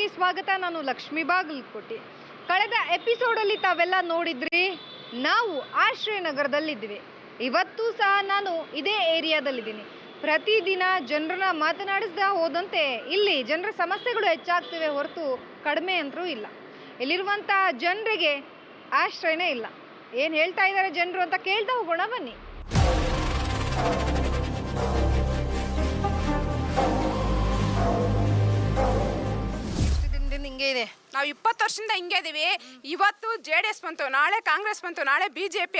ಕಾರ್ಯಕ್ರಮಕ್ಕೆ ಸ್ವಾಗತ. ನಾನು ಲಕ್ಷ್ಮೀ ಬಾಗಲಕೋಟೆ. ಕಳೆದ ಎಪಿಸೋಡಲ್ಲಿ ತಾವೆಲ್ಲ ನೋಡಿದ್ರಿ, ನಾವು ಆಶ್ರಯ ನಗರದಲ್ಲಿದ್ದೀವಿ ಇವತ್ತು ಸಹ ನಾನು ಇದೇ ಏರಿಯಾದಲ್ಲಿದ್ದೀನಿ. ಪ್ರತಿದಿನ ಜನರನ್ನ ಮಾತನಾಡಿಸ್ತಾ ಹೋದಂತೆ ಇಲ್ಲಿ ಜನರ ಸಮಸ್ಯೆಗಳು ಹೆಚ್ಚಾಗ್ತಿವೆ ಹೊರತು ಕಡಿಮೆ ಅಂತರೂ ಇಲ್ಲ. ಇಲ್ಲಿರುವಂಥ ಜನರಿಗೆ ಆಶ್ರಯನೇ ಇಲ್ಲ. ಏನು ಹೇಳ್ತಾ ಇದ್ದಾರೆ ಜನರು ಅಂತ ಕೇಳ್ತಾ ಹೋಗೋಣ ಬನ್ನಿ. ದಿನದಿಂದ ಹಿಂಗೆ ಇದೆ. ನಾವು ಇಪ್ಪತ್ತು ವರ್ಷದಿಂದ ಹಿಂಗೆ ಇದೀವಿ. ಇವತ್ತು ಜೆ ಡಿ ಎಸ್ ಬಂತು, ನಾಳೆ ಕಾಂಗ್ರೆಸ್ ಬಂತು, ನಾಳೆ ಬಿ ಜೆ ಪಿ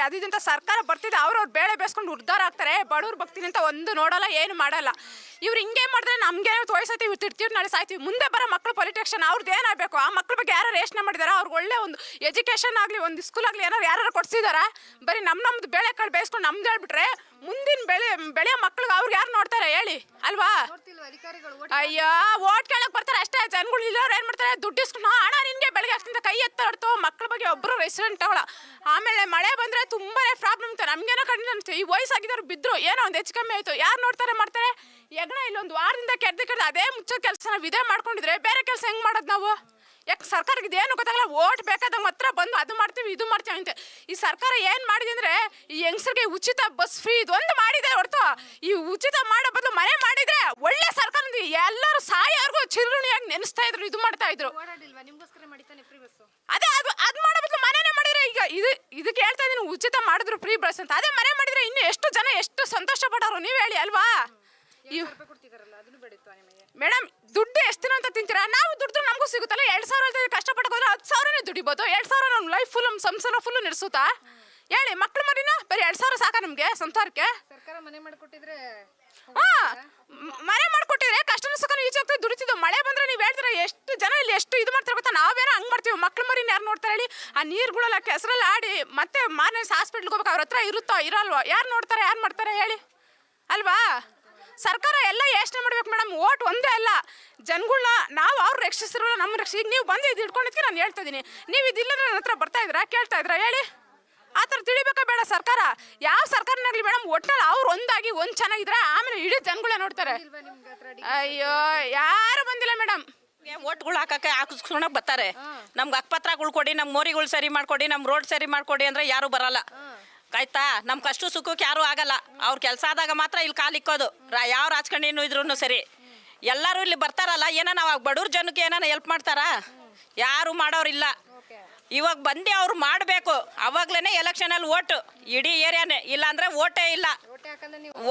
ಸರ್ಕಾರ ಬರ್ತಿದೆ ಅವ್ರವ್ರು ಬೇಳೆ ಬೇಸ್ಕೊಂಡು ಉದ್ಧಾರ ಆಗ್ತಾರೆ. ಬಡವ್ರು ಭಕ್ತಿ ಅಂತ ಒಂದು ನೋಡಲ್ಲ, ಏನು ಮಾಡಲ್ಲ. ಇವ್ರು ಹಿಂಗೆ ಮಾಡಿದ್ರೆ ನಮ್ಗೆ ಇವ್ರು ತಿರ್ತೀವಿ ನಾಳೆ ಸಾಯ್ತೀವಿ ಮುಂದೆ ಬರೋ ಮಕ್ಕಳು ಪೊಲಿಟಿಷನ್ ಅವ್ರದ್ದು ಏನಾಗಬೇಕು? ಆ ಮಕ್ಳ ಬಗ್ಗೆ ಯಾರು ಯೋಚನೆ ಮಾಡಿದಾರ? ಅವ್ರಿಗೆ ಒಳ್ಳೆ ಒಂದು ಎಜುಕೇಷನ್ ಆಗಲಿ, ಒಂದು ಸ್ಕೂಲ್ ಆಗಲಿ ಏನಾರು ಯಾರು ಕೊಡ್ಸಿದಾರ? ಬರೀ ನಮ್ಮ ನಮ್ಮದು ಬೇಳೆ ಕಾಳು ಬೇಯಿಸ್ಕೊಂಡು ನಮ್ದು ಹೇಳ್ಬಿಟ್ರೆ ಮುಂದಿನ ಬೆಳೆ ಬೆಳೆಯೋ ಮಕ್ಳಿಗೆ ಅವ್ರಿಗೆ ಯಾರು ನೋಡ್ತಾರೆ ಹೇಳಿ ಅಲ್ವಾ? ಅಯ್ಯೋ ಓಟ್ ಕೇಳಕ್ ಬರ್ತಾರೆ ಅಷ್ಟೇ ಜನಗಳು ಇಲ್ಲವ್ರು ಏನ್ ಮಾಡ್ತಾರೆ? ದುಡ್ಡು ಇಸ್ಕೊಂಡು ಹಣ ನಿನ್ಗೆ ಬೆಳಗ್ಗೆ ಅಷ್ಟಿಂದ ಕೈ ಎತ್ತಾಡ್ತು ಮಕ್ಳ ಬಗ್ಗೆ ಒಬ್ರು ರೆಸಿಡೆಂಟ್ ತಗೊಳ. ಆಮೇಲೆ ಮಳೆ ಬಂದ್ರೆ ತುಂಬಾನೇ ಪ್ರಾಬ್ಲಮ್ ಇತ್ತು ನಮ್ಗೇನೋ ಕಡಿಮೆ ಅನ್ಸುತ್ತೆ. ಈ ವಯಸ್ಸಾಗಿದ್ದವ್ರು ಬಿದ್ರು ಏನೋ ಒಂದು ಹೆಚ್ಚು ಕಮ್ಮಿ ಆಯ್ತು. ಯಾರು ನೋಡ್ತಾರೆ ಮಾಡ್ತಾರೆ? ಯಜ್ಞ ಇಲ್ಲೊಂದು ವಾರದಿಂದ ಕೆಡ್ದು ಕೆಡ್ದು ಅದೇ ಮುಚ್ಚೋ ಕೆಲಸ ನಾವು ಇದೇ ಮಾಡ್ಕೊಂಡಿದ್ರೆ ಬೇರೆ ಕೆಲಸ ಹೆಂಗ್ ಮಾಡೋದು ನಾವು? ಯಾಕೆ ಸರ್ಕಾರಕ್ಕೆ ಇದೇನು ಗೊತ್ತಾಗಲ್ಲ. ಓಟ್ ಬೇಕಾದಾಗ ಮಾತ್ರ ಬಂದು ಅದು ಮಾಡ್ತೀವಿ ಇದು ಮಾಡ್ತೀವಿ ಅಂತ. ಈ ಸರ್ಕಾರ ಏನು ಮಾಡಿದೆ ಅಂದರೆ ಈ ಹೆಂಗಸರಿಗೆ ಉಚಿತ ಬಸ್ ಫ್ರೀ ಇದೊಂದು ಮಾಡಿದೆ ಹೊರತು. ಈ ಉಚಿತ ಮಾಡೋ ಬದಲು ಮನೆ ಮಾಡಿದರೆ ಒಳ್ಳೆ ಸರ್ಕಾರ ಎಲ್ಲರೂ ಸಾಯೋರ್ಗು ಚಿರುಣಿಯಾಗಿ ನೆನೆಸ್ತಾ ಇದ್ರು ಇದು ಮಾಡ್ತಾ ಇದ್ರು. ಅದೇ ಅದು ಅದು ಮಾಡೋ ಬದಲು ಮನೆನೇ ಮಾಡಿದ್ರೆ ಈಗ ಇದು ಇದಕ್ಕೆ ಹೇಳ್ತಾ ಇದ್ದೀನಿ ಉಚಿತ ಮಾಡಿದ್ರು ಫ್ರೀ ಬಸ್ ಅಂತ. ಅದೇ ಮನೆ ಮಾಡಿದರೆ ಇನ್ನು ಎಷ್ಟು ಜನ ಎಷ್ಟು ಸಂತೋಷ ಪಡೋರು ನೀವು ಹೇಳಿ ಅಲ್ವಾ? ಮೇಡಮ್ ದುಡ್ಡು ಎಷ್ಟು ನಮಗೂ ಸಿಗುತ್ತಲ್ಲ? ಎರಡು ಸಾವಿರ ಅಂತ ಕಷ್ಟಪಟ್ಟು ಹೋದ್ರೆ ಹತ್ತು ಸಾವಿರನೇ ದುಡಿಬೋದು. ಎರಡು ಸಾವಿರ ನಮ್ಮ ಲೈಫ್ ಫುಲ್ ನಮ್ಮ ಸಂಸಾರ ಫುಲ್ ನಡೆಸುತ್ತಾ? ಹೇಳಿ ಮಕ್ಳು ಮರಿನ? ಬರೀ ಎರಡು ಸಾವಿರ ಸಾಕ ನಮಗೆ ಸಂಸಾರಕ್ಕೆ? ಸರ್ಕಾರ ಮನೆ ಮಾಡಿಕೊಟ್ಟಿದ್ರೆ ಹಾ ಮ್- ಮನೆ ಮಾಡ್ಕೊಟ್ಟಿದ್ರೆ ಕಷ್ಟನ ಸುಖನ ಈಚೆ ಹೋಗ್ತಾ ದುಡಿತಿದ್ದು. ಮಳೆ ಬಂದ್ರೆ ನೀವು ಹೇಳ್ತೀರಾ ಎಷ್ಟು ಜನ ಇಲ್ಲಿ ಎಷ್ಟು ಇದು ಮಾಡ್ತಾರೆ ಗೊತ್ತಾ? ನಾವೇನೋ ಹಂಗ್ ಮಾಡ್ತೀವಿ. ಮಕ್ಳು ಮರಿನ ಯಾರು ನೋಡ್ತಾರೆ ಹೇಳಿ? ಆ ನೀರುಗಳೆಲ್ಲ ಕೆಸರಲ್ಲಿ ಆಡಿ ಮತ್ತೆ ಮಾನಸ್ ಹಾಸ್ಪಿಟ್ಲ್ಗೆ ಹೋಗ್ಬೇಕು. ಅವ್ರ ಹತ್ರ ಇರುತ್ತೋ ಇರಲ್ವೋ? ಯಾರು ನೋಡ್ತಾರೆ ಯಾರು ಮಾಡ್ತಾರೆ ಹೇಳಿ? ಅಲ್ವಾ? ಸರ್ಕಾರ ಎಲ್ಲ ಯೋಚನೆ ಮಾಡ್ಬೇಕು ಮೇಡಮ್. ಓಟ್ ಒಂದೇ ಅಲ್ಲ. ಜನಗಳನ್ನ ನಾವು ಅವ್ರು ರಕ್ಷಿಸಿರೋ ನಮ್ಮ ರಕ್ಷ ಈಗ ನೀವು ಬಂದು ಇದು ಇಟ್ಕೊಂಡಿದ್ಕೆ ನಾನು ಹೇಳ್ತಾ ಇದ್ದೀನಿ ನೀವು ಇದಿಲ್ಲ ನನ್ನ ಹತ್ರ ಬರ್ತಾ ಇದ್ರಾ? ಕೇಳ್ತಾ ಇದ್ರಾ? ಹೇಳಿ. ಆ ಥರ ತಿಳಿಬೇಕಾ ಬೇಡ ಸರ್ಕಾರ. ಯಾವ ಸರ್ಕಾರನಾಗ್ಲಿ ಮೇಡಮ್, ಒಟ್ನಲ್ಲಿ ಅವ್ರು ಒಂದಾಗಿ ಒಂದು ಚೆನ್ನಾಗಿದ್ರೆ ಆಮೇಲೆ ಇಡೀ ಜನಗಳೇ ನೋಡ್ತಾರೆ. ಅಯ್ಯೋ, ಯಾರು ಬಂದಿಲ್ಲ ಮೇಡಮ್. ಓಟ್ಗಳು ಹಾಕಕ್ಕೆ ಹಾಕಿಸ್ಕೊಳಕ್ ಬರ್ತಾರೆ. ನಮ್ಗೆ ಅಕ್ಪತ್ರಗಳು ಕೊಡಿ ನಮ್ಮ ಮೋರಿಗಳು ಸರಿ ಮಾಡ್ಕೊಡಿ ನಮ್ಮ ರೋಡ್ ಸರಿ ಮಾಡ್ಕೊಡಿ ಅಂದ್ರೆ ಯಾರು ಬರಲ್ಲ. ಆಯ್ತಾ? ನಮ್ ಕಷ್ಟ ಸುಖಕ್ಕೆ ಯಾರು ಆಗಲ್ಲ. ಅವ್ರ ಕೆಲಸ ಆದಾಗ ಮಾತ್ರ ಇಲ್ಲಿ ಕಾಲಿಕ್ಕೋದು ರಾ ಯಾವ ರಾಜಕಾರಣಿನೂ ಇದ್ರು ಸರಿ. ಎಲ್ಲರೂ ಇಲ್ಲಿ ಬರ್ತಾರಲ್ಲ, ಏನೋ ನಾವು ಬಡವ್ರ ಜನಕ್ಕೆ ಏನಾನ ಹೆಲ್ಪ್ ಮಾಡ್ತಾರಾ? ಯಾರು ಮಾಡೋರಿಲ್ಲ. ಇವಾಗ ಬಂದು ಅವ್ರು ಮಾಡಬೇಕು. ಅವಾಗ್ಲೇ ಎಲೆಕ್ಷನಲ್ಲಿ ಓಟು. ಇಡೀ ಏರಿಯಾನೇ. ಇಲ್ಲಾಂದ್ರೆ ಓಟೇ ಇಲ್ಲ.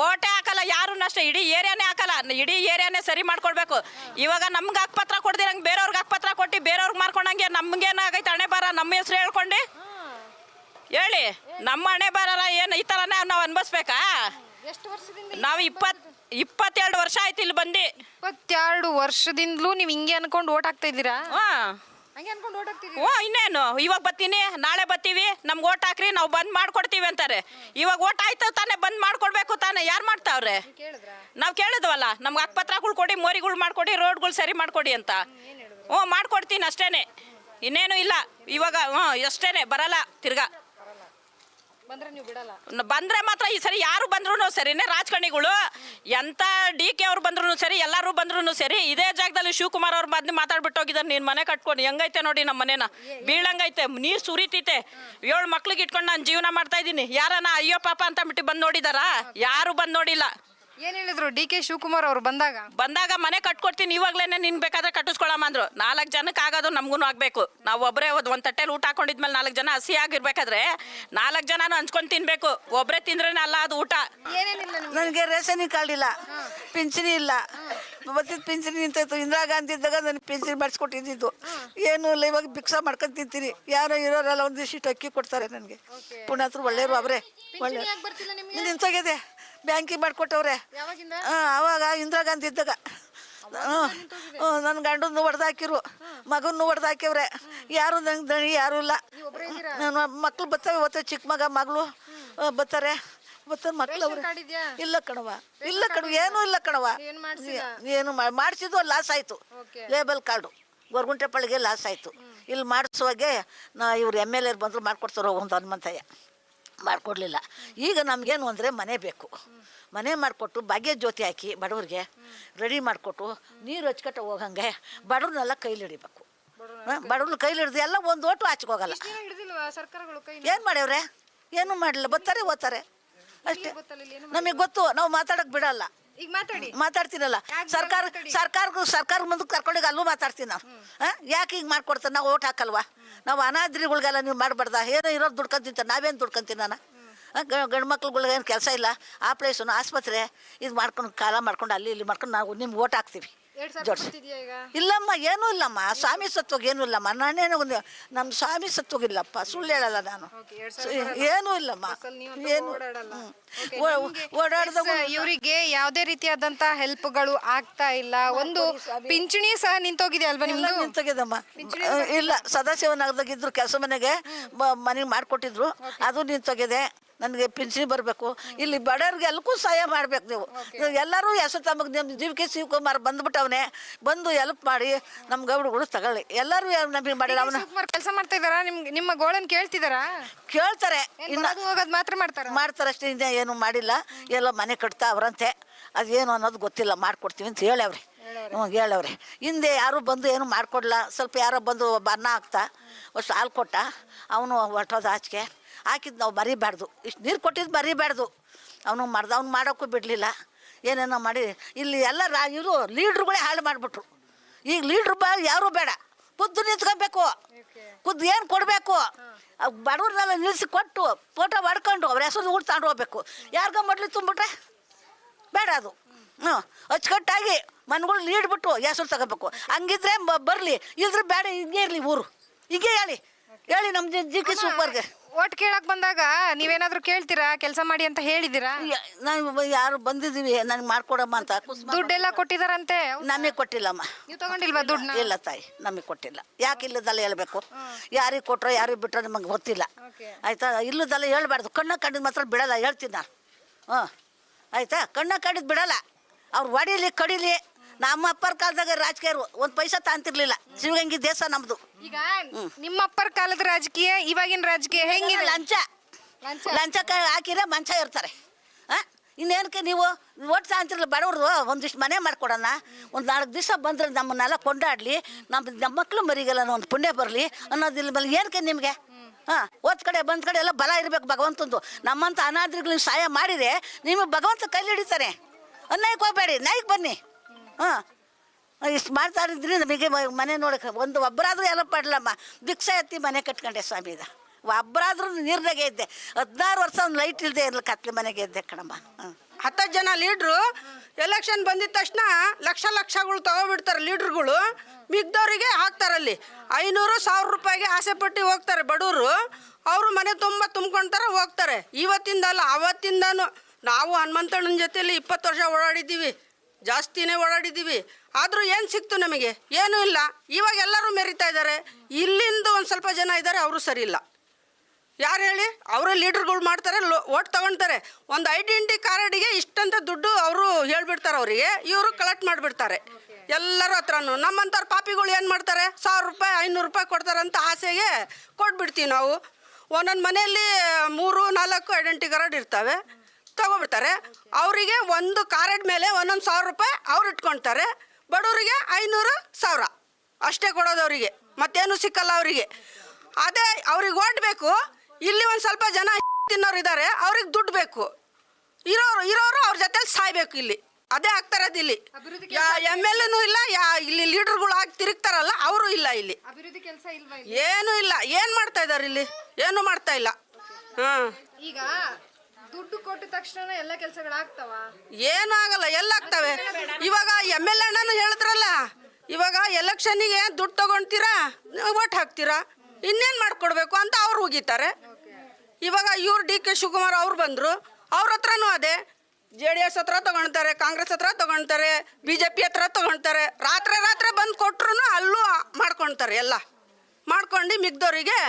ಓಟೆ ಹಾಕಲ್ಲ ಯಾರು ಅಷ್ಟೇ. ಇಡೀ ಏರಿಯಾನೇ ಹಾಕಲ್ಲ. ಇಡೀ ಏರಿಯಾನೇ ಸರಿ ಮಾಡ್ಕೊಡ್ಬೇಕು. ಇವಾಗ ನಮ್ಗೆ ಹಕ್ಪತ್ರ ಕೊಡ್ದಿರಂಗೆ ಬೇರೆಯವ್ರಿಗೆ ಹಕ್ಪತ್ರ ಕೊಟ್ಟು ಬೇರೆಯವ್ರಿಗೆ ಮಾರ್ಕೊಂಡಂಗೆ ನಮ್ಗೇನಾಗೈತೆ ಹಣೆ ಬಾರ ನಮ್ಮ ಹೆಸರು ಹೇಳ್ಕೊಂಡು ಹೇಳಿ ನಮ್ಮ ಹಣೆ ಬರಲ್ಲ ಏನು ಈ ಥರನೇ ನಾವು ಅನ್ಭವಿಸ್ಬೇಕಾ? ಎಷ್ಟು ವರ್ಷದಿಂದ ನಾವು ಇಪ್ಪತ್ ಇಪ್ಪತ್ತೆರಡು ವರ್ಷ ಆಯ್ತು ಇಲ್ಲಿ ಬಂದು. ಇಪ್ಪತ್ತೆರಡು ವರ್ಷದಿಂದಲೂ ನೀವು ಹಿಂಗೆ ಅನ್ಕೊಂಡು ಓಟ್ ಹಾಕ್ತಾ ಇದ್ದೀರಾ ಹಾಂ. ಹಂಗೆ ಅನ್ಕೊಂಡು ಓಟ್ ಹಾಕ್ತಿದ್ದೀರಾ? ಓ ಇನ್ನೇನು ಇವಾಗ ಬರ್ತೀನಿ ನಾಳೆ ಬರ್ತೀವಿ ನಮ್ಗೆ ಓಟ್ ಹಾಕ್ರಿ ನಾವು ಬಂದ್ ಮಾಡ್ಕೊಡ್ತೀವಿ ಅಂತಾರೆ. ಇವಾಗ ಓಟ್ ಆಯ್ತು ತಾನೇ ಬಂದ್ ಮಾಡ್ಕೊಡ್ಬೇಕು ತಾನೇ ಯಾರು ಮಾಡ್ತಾವ್ರೆ? ಕೇಳಿದ್ರಾ? ನಾವು ಕೇಳಿದ್ವಲ್ಲ ನಮ್ಗೆ ಅಕ್ಪತ್ರಗಳು ಕೊಡಿ ಮೋರಿಗಳು ಮಾಡ್ಕೊಡಿ ರೋಡ್ಗಳು ಸರಿ ಮಾಡ್ಕೊಡಿ ಅಂತ. ಹ್ಞೂ ಮಾಡ್ಕೊಡ್ತೀನಿ ಅಷ್ಟೇನೆ. ಇನ್ನೇನು ಇಲ್ಲ ಇವಾಗ ಹ್ಞೂ ಅಷ್ಟೇನೆ ಬರಲ್ಲ ತಿರ್ಗಾ. ಬಂದ್ರೆ ನೀವು ಬಿಡಲ್ಲ. ಬಂದ್ರೆ ಮಾತ್ರ ಈ ಸರಿ ಯಾರು ಬಂದ್ರು ಸರಿನೇ ರಾಜಕಾರಣಿಗಳು. ಎಂತ ಡಿ ಕೆ ಅವ್ರು ಬಂದ್ರು ಸರಿ ಎಲ್ಲರೂ ಬಂದ್ರು ಸರಿ ಇದೇ ಜಾಗದಲ್ಲಿ ಶಿವಕುಮಾರ್ ಅವ್ರು ಬಂದು ಮಾತಾಡ್ಬಿಟ್ಟು ಹೋಗಿದ್ದಾರೆ ನೀನ್ ಮನೆ ಕಟ್ಕೊಂಡು ಹೆಂಗೈತೆ ನೋಡಿ ನಮ್ಮ ಮನೇನ? ಬೀಳಂಗೈತೆ ನೀರ್ ಸುರಿತೈತೆ. ಏಳು ಮಕ್ಳಿಗೆ ಇಟ್ಕೊಂಡು ನಾನು ಜೀವನ ಮಾಡ್ತಾ ಇದ್ದೀನಿ. ಯಾರನ್ನ ಅಯ್ಯೋ ಪಾಪ ಅಂತ ಬಿಟ್ಟು ಬಂದು ನೋಡಿದಾರಾ? ಯಾರು ಬಂದು ನೋಡಿಲ್ಲ. ಏನ್ ಹೇಳಿದ್ರು ಡಿ ಕೆ ಶಿವಕುಮಾರ್ ಅವ್ರು ಬಂದಾಗ? ಬಂದಾಗ ಮನೆ ಕಟ್ಕೊಡ್ತೀನಿ ಇವಾಗ್ಲೇನೆ ನಿನ್ ಬೇಕಾದ್ರೆ ಕಟ್ಟಿಸ್ಕೊಳಮ್ಮ ಅಂದ್ರು. ನಾಲ್ಕು ಜನಕ್ಕೆ ಆಗೋದು ನಮಗೂ ಆಗ್ಬೇಕು. ನಾವು ಒಬ್ಬರೇ ಒಂದು ತಟ್ಟೆಲಿ ಊಟ ಹಾಕೊಂಡಿದ್ಮೇಲೆ ನಾಲ್ಕು ಜನ ಹಸಿ ಆಗಿರ್ಬೇಕಾದ್ರೆ ನಾಲ್ಕು ಜನನು ಹಂಚ್ಕೊಂಡು ತಿನ್ಬೇಕು. ಒಬ್ಬರೇ ತಿಂದ್ರೇನೆ ಅಲ್ಲ ಅದು ಊಟ. ಏನೇನಿಲ್ಲ ನಿಮ್ಗೆ? ನನಗೆ ರೇಷನ್ ಕಾರ್ಡ್ ಇಲ್ಲ ಪಿಂಚಣಿ ಇಲ್ಲ. ಬತ್ತಿದ ಪಿಂಚಣಿ ನಿಂತಾಯ್ತು ಇಂದಿರಾ ಗಾಂಧಿ ಇದ್ದಾಗ ನನಗೆ ಪಿಂಚಣಿ ಮಾಡಿಸ್ಕೊಟ್ಟಿದ್ದು ಏನು ಇಲ್ಲ ಇವಾಗ ಭಿಕ್ಷಾ ಮಾಡ್ಕೊಂಡು ತಿಂತೀನಿ. ಯಾರೋ ಇರೋರೆಲ್ಲ ಒಂದಿಷ್ಟು ಇಷ್ಟು ಅಕ್ಕಿ ಕೊಡ್ತಾರೆ ನನಗೆ. ಪುಣ್ಯಾತ್ರು ಒಳ್ಳೆಯರು ಅವರೇ. ಒಳ್ಳೆ ಯಾಕೆ ಬರ್ತಿಲ್ಲ ನಿಮ್ಗೆ? ನಿಂತೋಗಿದೆ ಬ್ಯಾಂಕಿಗೆ ಮಾಡ್ಕೊಟ್ಟವ್ರೆ. ಹಾಂ ಅವಾಗ ಇಂದಿರಾ ಗಾಂಧಿ ಇದ್ದಾಗ. ಹ್ಞೂ ನನ್ನ ಗಂಡನ್ನು ಹೊಡೆದಾಕಿರು. ಮಗನ್ನು ಹೊಡೆದಾಕ್ಯವ್ರೆ ಯಾರು ನಂಗೆ ದಣಿ ಯಾರು ಇಲ್ಲ. ನಾನು ಮಕ್ಳು ಬರ್ತಾವೆ ಇವತ್ತು ಚಿಕ್ಕ ಮಗ ಮಗಳು ಬರ್ತಾರೆ ಬರ್ತಾರೆ ಮಕ್ಳು ಅವ್ರು. ಇಲ್ಲ ಕಣವ ಇಲ್ಲ ಕಣವ ಏನೂ ಇಲ್ಲ ಕಣವ ಏನ್ ಮಾಡಿಸಿದ್ದು ಲಾಸ್ ಆಯಿತು. ಲೇಬಲ್ ಕಾರ್ಡು ಗೊರ್ಗುಂಟೆಪಳ್ಳಿಗೆ ಲಾಸ್ ಆಯಿತು. ಇಲ್ಲಿ ಮಾಡಿಸುವಾಗೆ ನಾ ಇವ್ರು ಎಂ ಎಲ್ ಎರ್ ಬಂದರು ಮಾಡ್ಕೊಡ್ತಾರೆ ಒಂದು ಹನುಮಂತಯ್ಯ. ಮಾಡಿಕೊಡ್ಲಿಲ್ಲ. ಈಗ ನಮಗೇನು ಅಂದರೆ ಮನೆ ಬೇಕು. ಮನೆ ಮಾಡಿಕೊಟ್ಟು ಭಾಗ್ಯ ಜ್ಯೋತಿ ಹಾಕಿ ಬಡವ್ರಿಗೆ ರೆಡಿ ಮಾಡಿಕೊಟ್ಟು ನೀರು ಹಚ್ಕಟ್ಟ ಹೋಗಂಗೆ ಬಡವ್ರನ್ನೆಲ್ಲ ಕೈಲಿ ಹಿಡಿಬೇಕು. ಬಡವ್ರ ಕೈಲಿ ಹಿಡ್ದು ಎಲ್ಲ ಒಂದು ಓಟು ಆಚೆಗೆ ಹೋಗಲ್ಲ ಹಿಡಿದಿಲ್ವಾ ಸರ್ಕಾರಗಳು ಏನು ಮಾಡ್ಯವ್ರೆ? ಏನೂ ಮಾಡಲಿಲ್ಲ ಬರ್ತಾರೆ ಓದ್ತಾರೆ. ಅಷ್ಟೇ. ನಮಗೆ ಗೊತ್ತು ನಾವು ಮಾತಾಡೋಕೆ ಬಿಡಲ್ಲ. ಈಗ ಮಾತಾಡಿ. ಮಾತಾಡ್ತೀನಲ್ಲ. ಸರ್ಕಾರ ಸರ್ಕಾರಕ್ಕೂ ಸರ್ಕಾರ ಮುಂದಕ್ಕೆ ಕರ್ಕೊಂಡೋಗಿ ಅಲ್ಲೂ ಮಾತಾಡ್ತೀನಿ ನಾವು. ಯಾಕೆ ಹಿಂಗೆ ಮಾಡ್ಕೊಡ್ತಾರೆ? ನಾವು ಓಟ್ ಹಾಕಲ್ವಾ? ನಾವು ಅನಾದ್ರಿಗಳಿಗೆಲ್ಲ ನೀವು ಮಾಡಬಾರ್ದ? ಏನೋ ಇರೋದು ದುಡ್ಕೊಂಡ್ ತಿಂತಾರೆ. ನಾವೇನು ದುಡ್ಕೊಂತೀನಿ ನಾನು? ಗಂಡು ಮಕ್ಳುಗಳಿಗೆ ಏನು ಕೆಲಸ ಇಲ್ಲ? ಆ ಪ್ಲೇಸು ಆಸ್ಪತ್ರೆ ಇದು ಮಾಡ್ಕೊಂಡು ಕಾಲ ಮಾಡ್ಕೊಂಡು ಅಲ್ಲಿ ಇಲ್ಲಿ ಮಾಡ್ಕೊಂಡು ನಾವು ನಿಮ್ಗೆ ಓಟ್ ಹಾಕ್ತೀವಿ. ಜೋಡ್ಸಿ. ಇಲ್ಲಮ್ಮ ಏನೂ ಇಲ್ಲಮ್ಮ. ಸ್ವಾಮಿ ಸತ್ವಗ ಏನೂ ಇಲ್ಲಮ್ಮ. ನಾನೇನು ಒಂದು ನಮ್ಮ ಸ್ವಾಮಿ ಸತ್ವಗಿಲ್ಲಪ್ಪ ಸುಳ್ಳು ಹೇಳಲ್ಲ ನಾನು. ಏನು ಇಲ್ಲಮ್ಮ. ಏನು ಓಡಾಡ್ದಾಗ ಇವರಿಗೆ ಯಾವುದೇ ರೀತಿಯಾದಂತ ಹೆಲ್ಪ್ಗಳು ಆಗ್ತಾ ಇಲ್ಲ. ಒಂದು ಪಿಂಚಣಿ ಸಹ ನಿಂತೋಗಿದೆ ಅಲ್ವಾ ನಿಮ್ಮದು ನಿಮ್ದು? ನಿಂತೋಗಿದಮ್ಮ. ಇಲ್ಲ ಇದ್ರು ಕೆಲಸ ಮನೆಗೆ ಮನೆಗೆ ಮಾಡ್ಕೊಟ್ಟಿದ್ರು. ಅದು ನಿಂತೋಗಿದೆ. ನನಗೆ ಪಿಂಚಣಿ ಬರಬೇಕು. ಇಲ್ಲಿ ಬಡವ್ರಿಗೆ ಎಲ್ಲಕ್ಕೂ ಸಹಾಯ ಮಾಡ್ಬೇಕು ನೀವು. ಎಲ್ಲರೂ ಹೆಸರು ತಮಗೆ ನಿಮ್ಮ ಜಿ ಕೆ ಶಿವಕುಮಾರ್ ಬಂದ್ಬಿಟ್ಟವನೆ ಬಂದು ಎಲ್ಪ್ ಮಾಡಿ ನಮ್ಮ ಗೌಡಗಳು ತಗೊಳ್ಳಿ. ಎಲ್ಲರೂ ನಮಗೆ ಮಾಡಿಲ್ಲ ಅವನು. ಕೆಲಸ ಮಾಡ್ತಾ ಇದಾರಾ ನಿಮ್ಗೆ ನಿಮ್ಮ ಗೋಳನ್ ಕೇಳ್ತಿದಾರ? ಕೇಳ್ತಾರೆ. ಇನ್ನು ಹೋಗೋದು ಮಾತ್ರ ಮಾಡ್ತಾರೆ? ಮಾಡ್ತಾರೆ ಅಷ್ಟೇ ಇನ್ನೇ ಏನು ಮಾಡಿಲ್ಲ. ಎಲ್ಲ ಮನೆ ಕಟ್ತಾ ಅವರಂತೆ. ಅದೇನು ಅನ್ನೋದು ಗೊತ್ತಿಲ್ಲ ಮಾಡ್ಕೊಡ್ತೀವಿ ಅಂತ ಹೇಳವ್ರಿ. ಹ್ಞೂ ಹೇಳವ್ರೆ. ಹಿಂದೆ ಯಾರು ಬಂದು ಏನು ಮಾಡ್ಕೊಡ್ಲ. ಸ್ವಲ್ಪ ಯಾರೋ ಬಂದು ಬನ್ನ ಹಾಕ್ತಾ ಅಷ್ಟು ಹಾಲು ಕೊಟ್ಟ. ಅವನು ಹೊಟ್ಟೋದ ಆಚೆಗೆ. ಹಾಕಿದ್ದು ನಾವು ಮರಿಬಾರ್ದು. ಇಷ್ಟು ನೀರು ಕೊಟ್ಟಿದ್ದು ಮರಿಬಾರ್ದು. ಅವನು ಮರ್ದ ಅವ್ನು ಮಾಡೋಕ್ಕೂ ಬಿಡಲಿಲ್ಲ. ಏನೇನೋ ಮಾಡಿ ಇಲ್ಲಿ ಎಲ್ಲ ರಾ ಇವರು ಲೀಡ್ರುಗಳೇ ಹಾಳು ಮಾಡಿಬಿಟ್ರು. ಈಗ ಲೀಡ್ರು ಬ ಯಾರೂ ಬೇಡ. ಕುದ್ದು ನಿಂತ್ಕೊಬೇಕು. ಕುದ್ದು ಏನು ಕೊಡಬೇಕು? ಬಡವ್ರನ್ನೆಲ್ಲ ನಿಲ್ಲಿಸಿ ಕೊಟ್ಟು ಫೋಟೋ ಮಾಡ್ಕೊಂಡು ಅವ್ರ ಹೆಸರು ಊಟ ತಗೊಂಡು ಹೋಗ್ಬೇಕು. ಯಾರಿಗೋ ಮೊಡ್ಲಿ ತುಂಬಿಟ್ರೆ ಬೇಡ ಅದು. ಹ್ಞೂ ಅಚ್ಚುಕಟ್ಟಾಗಿ ಮನ್ಗಳು ನೀಡ್ಬಿಟ್ಟು ಹೆಸರು ತಗೋಬೇಕು. ಹಂಗಿದ್ರೆ ಬರಲಿ. ಇಲ್ದ್ರೆ ಬೇಡ ಹಿಂಗೆ ಇರಲಿ ಊರು. ಹೀಗೆ ಹೇಳಿ. ಹೇಳಿ ನಮ್ಮ ಜಿ ಕೆ ಸೂಪರ್ಗೆ ಓಟ್ ಕೇಳಕ್ ಬಂದಾಗ ನೀವೇನಾದ್ರೂ ಕೇಳ್ತೀರಾ? ಕೆಲಸ ಮಾಡಿ ಅಂತ ಹೇಳಿದಿರಾ ನಾವು ಯಾರು ಬಂದಿದ್ದೀವಿ ನನಗೆ ಮಾಡ್ಕೊಡಮ್ಮ ಅಂತ ದುಡ್ಡೆಲ್ಲ ಕೊಟ್ಟಿದಾರಂತೆ? ನಮಗೆ ಕೊಟ್ಟಿಲ್ಲಮ್ಮ. ನೀವು ತಗೊಂಡಿಲ್ವಾ ದುಡ್ಡು ಇಲ್ಲ ತಾಯಿ ನಮಗೆ ಕೊಟ್ಟಿಲ್ಲ. ಯಾಕೆ ಇಲ್ಲದಲ್ಲ ಹೇಳ್ಬೇಕು? ಯಾರಿಗೆ ಕೊಟ್ರೋ ಯಾರಿಗೆ ಬಿಟ್ರೋ ನಮಗೆ ಗೊತ್ತಿಲ್ಲ. ಆಯ್ತಾ? ಇಲ್ಲದಲ್ಲ ಹೇಳ್ಬಾರ್ದು. ಕಣ್ಣ ಕಂಡಿದ್ದು ಮಾತ್ರ ಬಿಡಲ್ಲ ಹೇಳ್ತೀನಿ ನಾನು. ಹಾಂ ಆಯ್ತಾ? ಕಣ್ಣ ಕಂಡಿದ್ ಬಿಡಲ್ಲ. ಅವ್ರು ಹೊಡೀಲಿ ಕಡೀಲಿ. ನಮ್ಮ ಅಪ್ಪರ ಕಾಲದಾಗ ರಾಜಕೀಯರು ಒಂದ್ ಪೈಸಾ ತಾಂತಿರ್ಲಿಲ್ಲ. ಶಿವಗಂಗಿ ದೇಶ ನಮ್ಮದು ಈಗ ನಿಮ್ಮ ಅಪ್ಪರ ಕಾಲದ ರಾಜಕೀಯ ಇವಾಗಿನ ರಾಜಕೀಯ ಹೆಂಗಿದೆ? ಲಂಚ. ಲಂಚ? ಹಾಕಿರ ಹಾಕಿದ್ರೆ ಮಂಚ ಇರ್ತಾರೆ. ಇನ್ನೇನಕ್ಕೆ ನೀವು ಓಟ್ ತಾಂತಿರಲ್ಲ ಬಡವ್ರದು ಒಂದಿಷ್ಟು ಮನೆ ಮಾಡ್ಕೊಡೋಣ. ಒಂದು ನಾಲ್ಕು ದಿವಸ ಬಂದ್ರೆ ನಮ್ಮನ್ನೆಲ್ಲ ಕೊಂಡಾಡಲಿ. ನಮ್ಮ ನಮ್ಮ ಮಕ್ಕಳು ಮರಿಗೆಲ್ಲ ಒಂದು ಪುಣ್ಯ ಬರಲಿ ಅನ್ನೋದಿಲ್ಲ ಮೇಲೆ ಏನಕ್ಕೆ ನಿಮಗೆ? ಹಾಂ? ಓದ್ ಕಡೆ ಬಂದ ಕಡೆ ಎಲ್ಲ ಬಲ ಇರಬೇಕು ಭಗವಂತಂದು. ನಮ್ಮಂಥ ಅನಾದ್ರಿಗಳಿಗೆ ಸಹಾಯ ಮಾಡಿದರೆ ನಿಮಗೆ ಭಗವಂತ ಕೈಲಿ ಹಿಡಿತಾರೆ. ಅನ್ಯಾಯಕ್ಕೆ ಹೋಗ್ಬೇಡಿ ನ್ಯಾಯಕ್ಕೆ ಬನ್ನಿ. ಹಾಂ. ಇಷ್ಟು ಮಾಡ್ತಾ ಇದ್ರಿ ನಮಗೆ ಮನೆ ನೋಡಕ್ಕೆ ಒಂದು ಒಬ್ಬರಾದ್ರೂ ಎಲ್ಲ ಪಡಲಮ್ಮ. ಭಿಕ್ಷೆ ಎತ್ತಿ ಮನೆ ಕಟ್ಕೊಂಡೆ ಸ್ವಾಮಿ ಇದು. ಒಬ್ಬರಾದ್ರೂ ನೀರ್ನಾಗೆ ಇದ್ದೆ ಹದಿನಾರು ವರ್ಷ ಒಂದು ಲೈಟ್ ಇಲ್ಲದೆ ಇರಲಿ ಕತ್ಲೆ ಮನೆಗೆ ಇದ್ದೆ ಕಣಮ್ಮ. ಹಾಂ. ಹತ್ತತ್ತು ಜನ ಲೀಡ್ರು ಎಲೆಕ್ಷನ್ ಬಂದಿದ ತಕ್ಷಣ ಲಕ್ಷ ಲಕ್ಷಗಳು ತಗೋಬಿಡ್ತಾರೆ ಲೀಡ್ರುಗಳು ಮಿಗ್ದವರಿಗೆ ಹಾಕ್ತಾರಲ್ಲಿ ಐನೂರು ಸಾವಿರ ರೂಪಾಯಿಗೆ ಆಸೆ ಪಟ್ಟು ಹೋಗ್ತಾರೆ ಬಡವರು. ಅವರು ಮನೆ ತುಂಬ ತುಂಬ್ಕೊಳ್ತಾರೆ ಹೋಗ್ತಾರೆ. ಇವತ್ತಿಂದಲ್ಲ, ಅವತ್ತಿಂದನೂ ನಾವು ಹನುಮಂತಣ್ಣನ ಜೊತೆಯಲ್ಲಿ ಇಪ್ಪತ್ತು ವರ್ಷ ಓಡಾಡಿದ್ದೀವಿ. ಜಾಸ್ತಿನೇ ಓಡಾಡಿದ್ದೀವಿ. ಆದರೂ ಏನು ಸಿಕ್ತು ನಮಗೆ? ಏನೂ ಇಲ್ಲ. ಇವಾಗ ಎಲ್ಲರೂ ಮೆರಿತಾ ಇದ್ದಾರೆ. ಇಲ್ಲಿಂದ ಒಂದು ಸ್ವಲ್ಪ ಜನ ಇದ್ದಾರೆ, ಅವರು ಸರಿ ಇಲ್ಲ. ಯಾರು ಹೇಳಿ? ಅವರೇ ಲೀಡರ್ಗಳು ಮಾಡ್ತಾರೆ, ಲೋ ಓಟ್ ತಗೊಳ್ತಾರೆ ಒಂದು ಐಡೆಂಟಿ ಕಾರ್ಡಿಗೆ ಇಷ್ಟಂತ ದುಡ್ಡು ಅವರು ಹೇಳ್ಬಿಡ್ತಾರೆ ಅವರಿಗೆ. ಇವರು ಕಲೆಕ್ಟ್ ಮಾಡಿಬಿಡ್ತಾರೆ. ಎಲ್ಲರ ಹತ್ರನು. ನಮ್ಮಂಥವ್ರು ಪಾಪಿಗಳು ಏನು ಮಾಡ್ತಾರೆ? ಸಾವಿರ ರೂಪಾಯಿ, ಐನೂರು ರೂಪಾಯಿ ಕೊಡ್ತಾರೆ ಅಂತ ಆಸೆಗೆ ಕೊಟ್ಬಿಡ್ತೀವಿ ನಾವು. ಒಂದೊಂದು ಮನೆಯಲ್ಲಿ ಮೂರು, ನಾಲ್ಕು ಐಡೆಂಟಿ ಕಾರ್ಡ್ ಇರ್ತವೆ. ತಗೊಬಿಡ್ತಾರೆ ಅವರಿಗೆ ಒಂದು ಕಾರ್ಡ್ ಮೇಲೆ ಒಂದೊಂದು ಸಾವಿರ ರೂಪಾಯಿ ಅವ್ರು ಇಟ್ಕೊಳ್ತಾರೆ ಬಡವರಿಗೆ ಐನೂರು ಸಾವಿರ ಅಷ್ಟೇ ಕೊಡೋದು ಅವರಿಗೆ. ಮತ್ತೇನು ಸಿಕ್ಕಲ್ಲ ಅವರಿಗೆ. ಅದೇ ಅವ್ರಿಗೆ ಓಟ್ ಬೇಕು. ಇಲ್ಲಿ ಒಂದು ಸ್ವಲ್ಪ ಜನ ತಿನ್ನೋರು ಇದ್ದಾರೆ ಅವ್ರಿಗೆ ದುಡ್ಡು ಬೇಕು. ಇರೋರು ಇರೋರು ಅವ್ರ ಜೊತೆಲಿ ಸಾಯ್ಬೇಕು ಇಲ್ಲಿ. ಅದೇ ಆಗ್ತಾ ಇರೋದು ಇಲ್ಲಿ. ಯಾ ಎಂ ಎಲ್ ಎನೂ ಇಲ್ಲ? ಯಾ ಇಲ್ಲಿ ಲೀಡರ್ಗಳು ಆಗಿ ತಿರುಗ್ತಾರಲ್ಲ ಅವರು ಇಲ್ಲ ಇಲ್ಲಿ. ಏನೂ ಇಲ್ಲ. ಏನು ಮಾಡ್ತಾ ಇದ್ದಾರೆ ಇಲ್ಲಿ? ಏನು ಮಾಡ್ತಾ ಇಲ್ಲ. ಹಾಂ ಈಗ ದುಡ್ಡು ಕೊಟ್ಟ ತಕ್ಷಣ ಎಲ್ಲ ಕೆಲಸಗಳಾಗ್ತಾವ ಏನೂ ಆಗಲ್ಲ ಎಲ್ಲ ಆಗ್ತವೆ. ಇವಾಗ ಎಂ ಎಲ್ ಅಣ್ಣನು ಹೇಳಿದ್ರಲ್ಲ ಇವಾಗ ಎಲೆಕ್ಷನ್ನಿಗೆ ದುಡ್ಡು ತಗೊಂತೀರಾ ಓಟ್ ಹಾಕ್ತೀರಾ ಇನ್ನೇನು ಮಾಡ್ಕೊಡ್ಬೇಕು ಅಂತ ಅವ್ರು ಹೋಗಿತಾರೆ ಇವಾಗ ಇವ್ರು ಡಿ ಕೆ ಶಿವಕುಮಾರ್ ಅವ್ರು ಬಂದರು ಅವ್ರ ಹತ್ರನೂ ಅದೇ. ಜೆ ಡಿ ಎಸ್ ಹತ್ರ ತಗೊಳ್ತಾರೆ ಕಾಂಗ್ರೆಸ್ ಹತ್ರ ತಗೊಳ್ತಾರೆ ಬಿ ಜೆ ಪಿ ಹತ್ರ ತಗೊಳ್ತಾರೆ ರಾತ್ರಿ ರಾತ್ರಿ ಬಂದು ಕೊಟ್ರು ಅಲ್ಲೂ ಮಾಡ್ಕೊಳ್ತಾರೆ ಎಲ್ಲ. ಮಾಡ್ಕೊಂಡು ಮಿಗ್ದವರಿಗೆ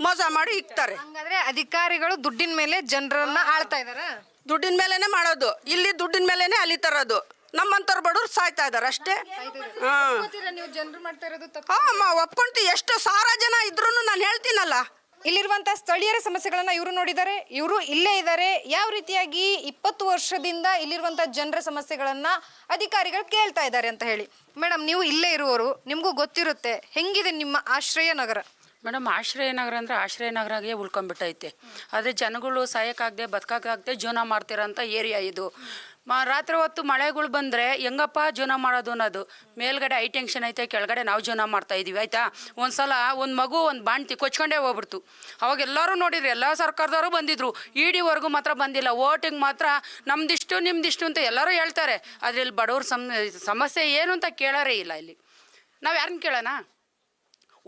ಮೋಸ ಮಾಡಿ ಇಕ್ತಾರೆ. ಹಂಗಾದ್ರೆ ಅಧಿಕಾರಿಗಳು ದುಡ್ಡಿನ ಮೇಲೆ ಜನರನ್ನ ಆಳ್ತಾ ಇದಾರ? ದುಡ್ಡಿನ ಮೇಲೆನೆ ಮಾಡೋದು. ಇಲ್ಲಿ ದುಡ್ಡಿನ ಮೇಲೆನೆ ಅಲ್ಲಿ ತರೋದು. ನಮ್ಮಂಥವ್ರು ಬಡವ್ರು ಸಾಯ್ತಾ ಇದಾರೆ ಅಷ್ಟೇ. ಹಾಂ. ನೀವು ಜನರು ಮಾಡ್ತಾ ಇರೋದು ತಪ್ಪು? ಅಮ್ಮ ಒಪ್ಕೊಂತಿ ಎಷ್ಟು ಸಾವಿರ ಜನ ಇದ್ರೂ ನಾನು ಹೇಳ್ತೀನಲ್ಲ. ಇಲ್ಲಿರುವಂತಹ ಸ್ಥಳೀಯರ ಸಮಸ್ಯೆಗಳನ್ನ ಇವರು ನೋಡಿದ್ದಾರೆ ಇವರು ಇಲ್ಲೇ ಇದ್ದಾರೆ ಯಾವ ರೀತಿಯಾಗಿ ಇಪ್ಪತ್ತು ವರ್ಷದಿಂದ ಇಲ್ಲಿರುವಂತಹ ಜನರ ಸಮಸ್ಯೆಗಳನ್ನ ಅಧಿಕಾರಿಗಳು ಕೇಳ್ತಾ ಇದ್ದಾರೆ ಅಂತ ಹೇಳಿ. ಮೇಡಮ್ ನೀವು ಇಲ್ಲೇ ಇರುವವರು ನಿಮಗೂ ಗೊತ್ತಿರುತ್ತೆ. ಹೆಂಗಿದೆ ನಿಮ್ಮ ಆಶ್ರಯ ನಗರ? ಮೇಡಮ್ ಆಶ್ರಯ ನಗರ ಅಂದರೆ ಆಶ್ರಯ ನಗರಾಗೆ ಉಳ್ಕೊಂಡ್ಬಿಟ್ಟೈತೆ. ಅದೇ ಜನಗಳು ಸಾಯಕ್ಕಾಗದೆ ಬದುಕೋಕ್ಕಾಗದೆ ಜೀವನ ಮಾಡ್ತಿರೋಂಥ ಏರಿಯಾ ಇದು. ರಾತ್ರಿ ಹೊತ್ತು ಮಳೆಗಳು ಬಂದರೆ ಹೆಂಗಪ್ಪ ಜೀವನ ಮಾಡೋದು ಅನ್ನೋದು? ಮೇಲ್ಗಡೆ ಐ ಟೆನ್ಷನ್ ಐತೆ, ಕೆಳಗಡೆ ನಾವು ಜೀವನ ಮಾಡ್ತಾ ಇದೀವಿ, ಆಯಿತಾ? ಒಂದು ಸಲ ಒಂದು ಮಗು, ಒಂದು ಬಾಣ್ತಿ ಕೊಚ್ಕೊಂಡೇ ಹೋಗ್ಬಿಡ್ತು. ಅವಾಗ ಎಲ್ಲರೂ ನೋಡಿದ್ರು, ಎಲ್ಲ ಸರ್ಕಾರದವರು ಬಂದಿದ್ರು. ಇಡಿವರೆಗೂ ಮಾತ್ರ ಬಂದಿಲ್ಲ, ವೋಟಿಂಗ್ ಮಾತ್ರ ನಮ್ದಿಷ್ಟು, ನಿಮ್ದಿಷ್ಟು ಅಂತ ಎಲ್ಲರೂ ಹೇಳ್ತಾರೆ. ಆದರೆ ಇಲ್ಲಿ ಬಡವ್ರ ಸಮ್, ಸಮಸ್ಯೆ ಏನು ಅಂತ ಕೇಳೋರೇ ಇಲ್ಲ ಇಲ್ಲಿ. ನಾವು ಯಾರನ್ನ ಕೇಳೋಣ?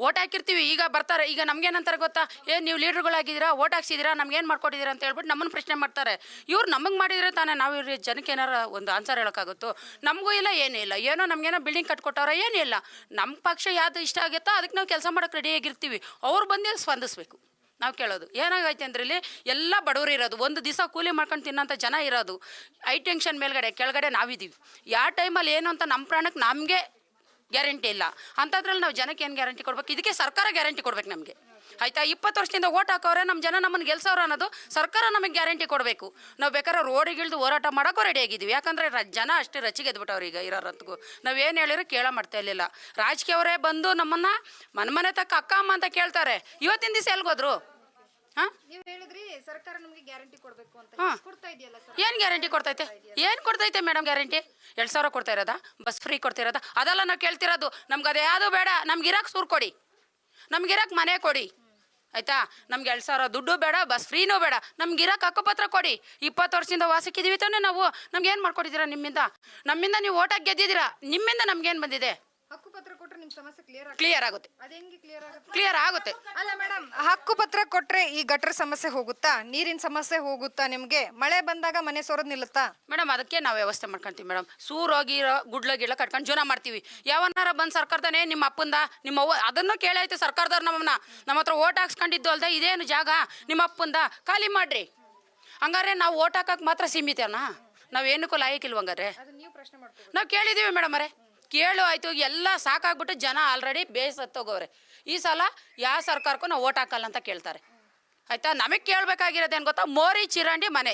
ಓಟ್ ಹಾಕಿರ್ತೀವಿ, ಈಗ ಬರ್ತಾರೆ. ಈಗ ನಮ್ಗೇನಂತಾರೆ ಗೊತ್ತಾ? ಏ, ನೀವು ಲೀಡ್ರುಗಳಾಗಿದ್ದೀರಾ ಓಟ್ ಹಾಕ್ಸಿದ್ದೀರಾ, ನಮ್ಗೇನು ಮಾಡ್ಕೊಟ್ಟಿದ್ದೀರಾ ಅಂತ ಹೇಳ್ಬಿಟ್ಟು ನಮ್ಮನ್ನು ಪ್ರಶ್ನೆ ಮಾಡ್ತಾರೆ. ಇವ್ರು ನಮಗೆ ಮಾಡಿದ್ರೆ ತಾನೇ ನಾವು ಇವ್ರ ಜನಕ್ಕೆ ಏನಾರ ಒಂದು ಆನ್ಸರ್ ಹೇಳೋಕ್ಕಾಗುತ್ತೋ? ನಮಗೂ ಇಲ್ಲ, ಏನೂ ಇಲ್ಲ. ಏನೋ ನಮಗೇನೋ ಬಿಲ್ಡಿಂಗ್ ಕಟ್ಕೊಟ್ಟವ್ರ, ಏನೂ ಇಲ್ಲ. ನಮ್ಮ ಪಕ್ಷ ಯಾವ್ದು ಇಷ್ಟ ಆಗುತ್ತೋ ಅದಕ್ಕೆ ನಾವು ಕೆಲಸ ಮಾಡೋಕೆ ರೆಡಿಯಾಗಿರ್ತೀವಿ ಅವ್ರು ಬಂದು ಸ್ಪಂದಿಸ್ಬೇಕು. ನಾವು ಕೇಳೋದು. ಏನಾಗೈತೆ ಅಂದ್ರೆ ಇಲ್ಲಿ ಎಲ್ಲ ಬಡವರು ಇರೋದು. ಒಂದು ದಿವಸ ಕೂಲಿ ಮಾಡ್ಕೊಂಡು ತಿನ್ನೋಂಥ ಜನ ಇರೋದು. ಐ ಟೆನ್ಷನ್ ಮೇಲ್ಗಡೆ, ಕೆಳಗಡೆ ನಾವಿದ್ದೀವಿ. ಯಾವ ಟೈಮಲ್ಲಿ ಏನು ಅಂತ ನಮ್ಮ ಪ್ರಾಣಕ್ಕೆ ನಮಗೆ ಗ್ಯಾರಂಟಿ ಇಲ್ಲ. ಅಂಥದ್ರಲ್ಲಿ ನಾವು ಜನಕ್ಕೆ ಏನು ಗ್ಯಾರಂಟಿ ಕೊಡ್ಬೇಕು? ಇದಕ್ಕೆ ಸರ್ಕಾರ ಗ್ಯಾರಂಟಿ ಕೊಡ್ಬೇಕು ನಮಗೆ. ಆಯ್ತಾ? ಇಪ್ಪತ್ತು ವರ್ಷದಿಂದ ಓಟ್ ಹಾಕೋರೆ ನಮ್ಮ ಜನ ನಮ್ಮನ್ನು ಗೆಲ್ಸೋರು ಅನ್ನೋದು ಸರ್ಕಾರ ನಮಗೆ ಗ್ಯಾರಂಟಿ ಕೊಡಬೇಕು. ನಾವು ಬೇಕಾದ್ರೆ ರೋಡಿಗಿಳಿದು ಹೋರಾಟ ಮಾಡೋಕ್ಕೂ ರೆಡಿ ಆಗಿದ್ದೀವಿ. ಯಾಕಂದರೆ ಜನ ಅಷ್ಟೇ ರಚಿಗೆ ಎದ್ಬಿಟ್ಟವ್ರು ಈಗ ಇರೋರಂತಗೂ ಏನು ಹೇಳಿದ್ರು ಕೇಳೋ ಮಾಡ್ತಾ ಇರಲಿಲ್ಲ. ರಾಜಕೀಯವರೇ ಬಂದು ನಮ್ಮನ್ನು ಮನೆ ಮನೆ ತಕ್ಕ ಅಕ್ಕ ಅಮ್ಮ ಅಂತ ಕೇಳ್ತಾರೆ. ಇವತ್ತಿನ ದಿವಸ ಎಲ್ಗೋದ್ರು? ಹಾಂ? ನೀವು ಹೇಳಿದ್ರಿ ಸರ್ಕಾರ ನಮಗೆ ಗ್ಯಾರಂಟಿ ಕೊಡಬೇಕು ಅಂತ. ಹಾ. ಕೊಡ್ತಾ ಇದೆಯಲ್ಲ ಏನು ಗ್ಯಾರಂಟಿ ಕೊಡ್ತೈತೆ? ಏನು ಕೊಡ್ತೈತೆ ಮೇಡಮ್ ಗ್ಯಾರಂಟಿ? ಎರಡು ಸಾವಿರ ಕೊಡ್ತಾ ಇರೋದಾ? ಬಸ್ ಫ್ರೀ ಕೊಡ್ತಾ ಇರೋದಾ? ಅದೆಲ್ಲ ನಾವು ಕೇಳ್ತಿರೋದು. ನಮ್ಗೆ ಅದು ಯಾವುದು ಬೇಡ. ನಮ್ಗೆ ಇರಕ್ಕೆ ಸೂರು ಕೊಡಿ. ನಮ್ಗೆ ಇರಕ್ಕೆ ಮನೆ ಕೊಡಿ. ಆಯ್ತಾ? ನಮ್ಗೆ ಎರಡು ಸಾವಿರ ದುಡ್ಡು ಬೇಡ ಬಸ್ ಫ್ರೀನೂ ಬೇಡ. ನಮ್ಗೆ ಇರಕ್ಕೆ ಹಕ್ಕುಪತ್ರ ಕೊಡಿ. ಇಪ್ಪತ್ತು ವರ್ಷದಿಂದ ವಾಸಕ್ಕಿದೀವಿ ತಾನೇ ನಾವು. ನಮ್ಗೆ ಏನು ಮಾಡ್ಕೊಟ್ಟಿದ್ದೀರಾ ನಿಮ್ಮಿಂದ? ನಮ್ಮಿಂದ ನೀವು ಓಟಾಗಿ ಗೆದ್ದಿದ್ದೀರಾ? ನಿಮ್ಮಿಂದ ನಮ್ಗೇನು ಬಂದಿದೆ? ಹಕ್ಕುಪತ್ರ ಕೊಟ್ರೆ ನಿಮ್ಮ ಸಮಸ್ಯೆ ಕ್ಲಿಯರ್ ಆಗುತ್ತೆ? ಕ್ಲಿಯರ್ ಆಗುತ್ತೆ. ಅದು ಹೆಂಗೆ ಕ್ಲಿಯರ್ ಆಗುತ್ತೆ? ಕ್ಲಿಯರ್ ಆಗುತ್ತೆ. ಅಲ್ಲ ಮೇಡಮ್ ಹಕ್ಕುಪತ್ರ ಕೊಟ್ರೆ ಈ ಗಟ್ಟರ ಸಮಸ್ಯೆ ಹೋಗುತ್ತಾ? ನೀರಿನ ಸಮಸ್ಯೆ ಹೋಗುತ್ತಾ ನಿಮ್ಗೆ? ಮಳೆ ಬಂದಾಗ ಮನೆ ಸೋರೋದ್ ನಿಲ್ಲುತ್ತಾ? ಮೇಡಮ್ ಅದಕ್ಕೆ ನಾವು ವ್ಯವಸ್ಥೆ ಮಾಡ್ಕೊಂತೀವಿ ಮೇಡಮ್ ಸೂರೋಗಿರೋ ಗುಡ್ಲ ಗಿಡ್ಲ ಕಟ್ಕೊಂಡು ಜೀವನ ಮಾಡ್ತೀವಿ. ಯಾವನಾರ ಬಂದು ಸರ್ಕಾರದನೇ ನಿಮ್ಮ ಅಪ್ಪಂದ ನಿಮ್ಮ ಅವ್ವ ಅದನ್ನು ಕೇಳೈತೆ ಸರ್ಕಾರದವ್ರು ನಮ್ಮನ್ನ. ನಮ್ಮ ಹತ್ರ ಓಟ್ ಹಾಕ್ಸ್ಕೊಂಡಿದ್ದು ಅಲ್ದೆ ಇದೇನು ಜಾಗ? ನಿಮ್ಮ ಅಪ್ಪಂದ ಖಾಲಿ ಮಾಡ್ರಿ. ಹಂಗಾರೆ ನಾವು ಓಟ್ ಹಾಕಕ್ಕೆ ಮಾತ್ರ ಸೀಮಿತನಾ? ನಾವೇನಕ್ಕೂ ಲಾಯಕ್ಕಿಲ್ವ ಹಂಗಾರೆ ನೀವು ಪ್ರಶ್ನೆ ಮಾಡ್ತೀವಿ ನಾವು ಕೇಳಿದ್ದೀವಿ ಮೇಡಮ್ ಅರೆ ಕೇಳು ಆಯ್ತು ಎಲ್ಲ ಸಾಕಾಗ್ಬಿಟ್ಟು ಜನ ಆಲ್ರೆಡಿ ಬೇಸತ್ತೋಗವ್ರೆ ಈ ಸಲ ಯಾವ ಸರ್ಕಾರಕ್ಕೂ ನಾವು ಓಟ್ ಹಾಕಲ್ಲ ಅಂತ ಕೇಳ್ತಾರೆ. ಆಯ್ತಾ? ನಮಗೆ ಕೇಳಬೇಕಾಗಿರೋದೇನು ಗೊತ್ತಾ? ಮೋರಿ ಚಿರಂಡಿ ಮನೆ.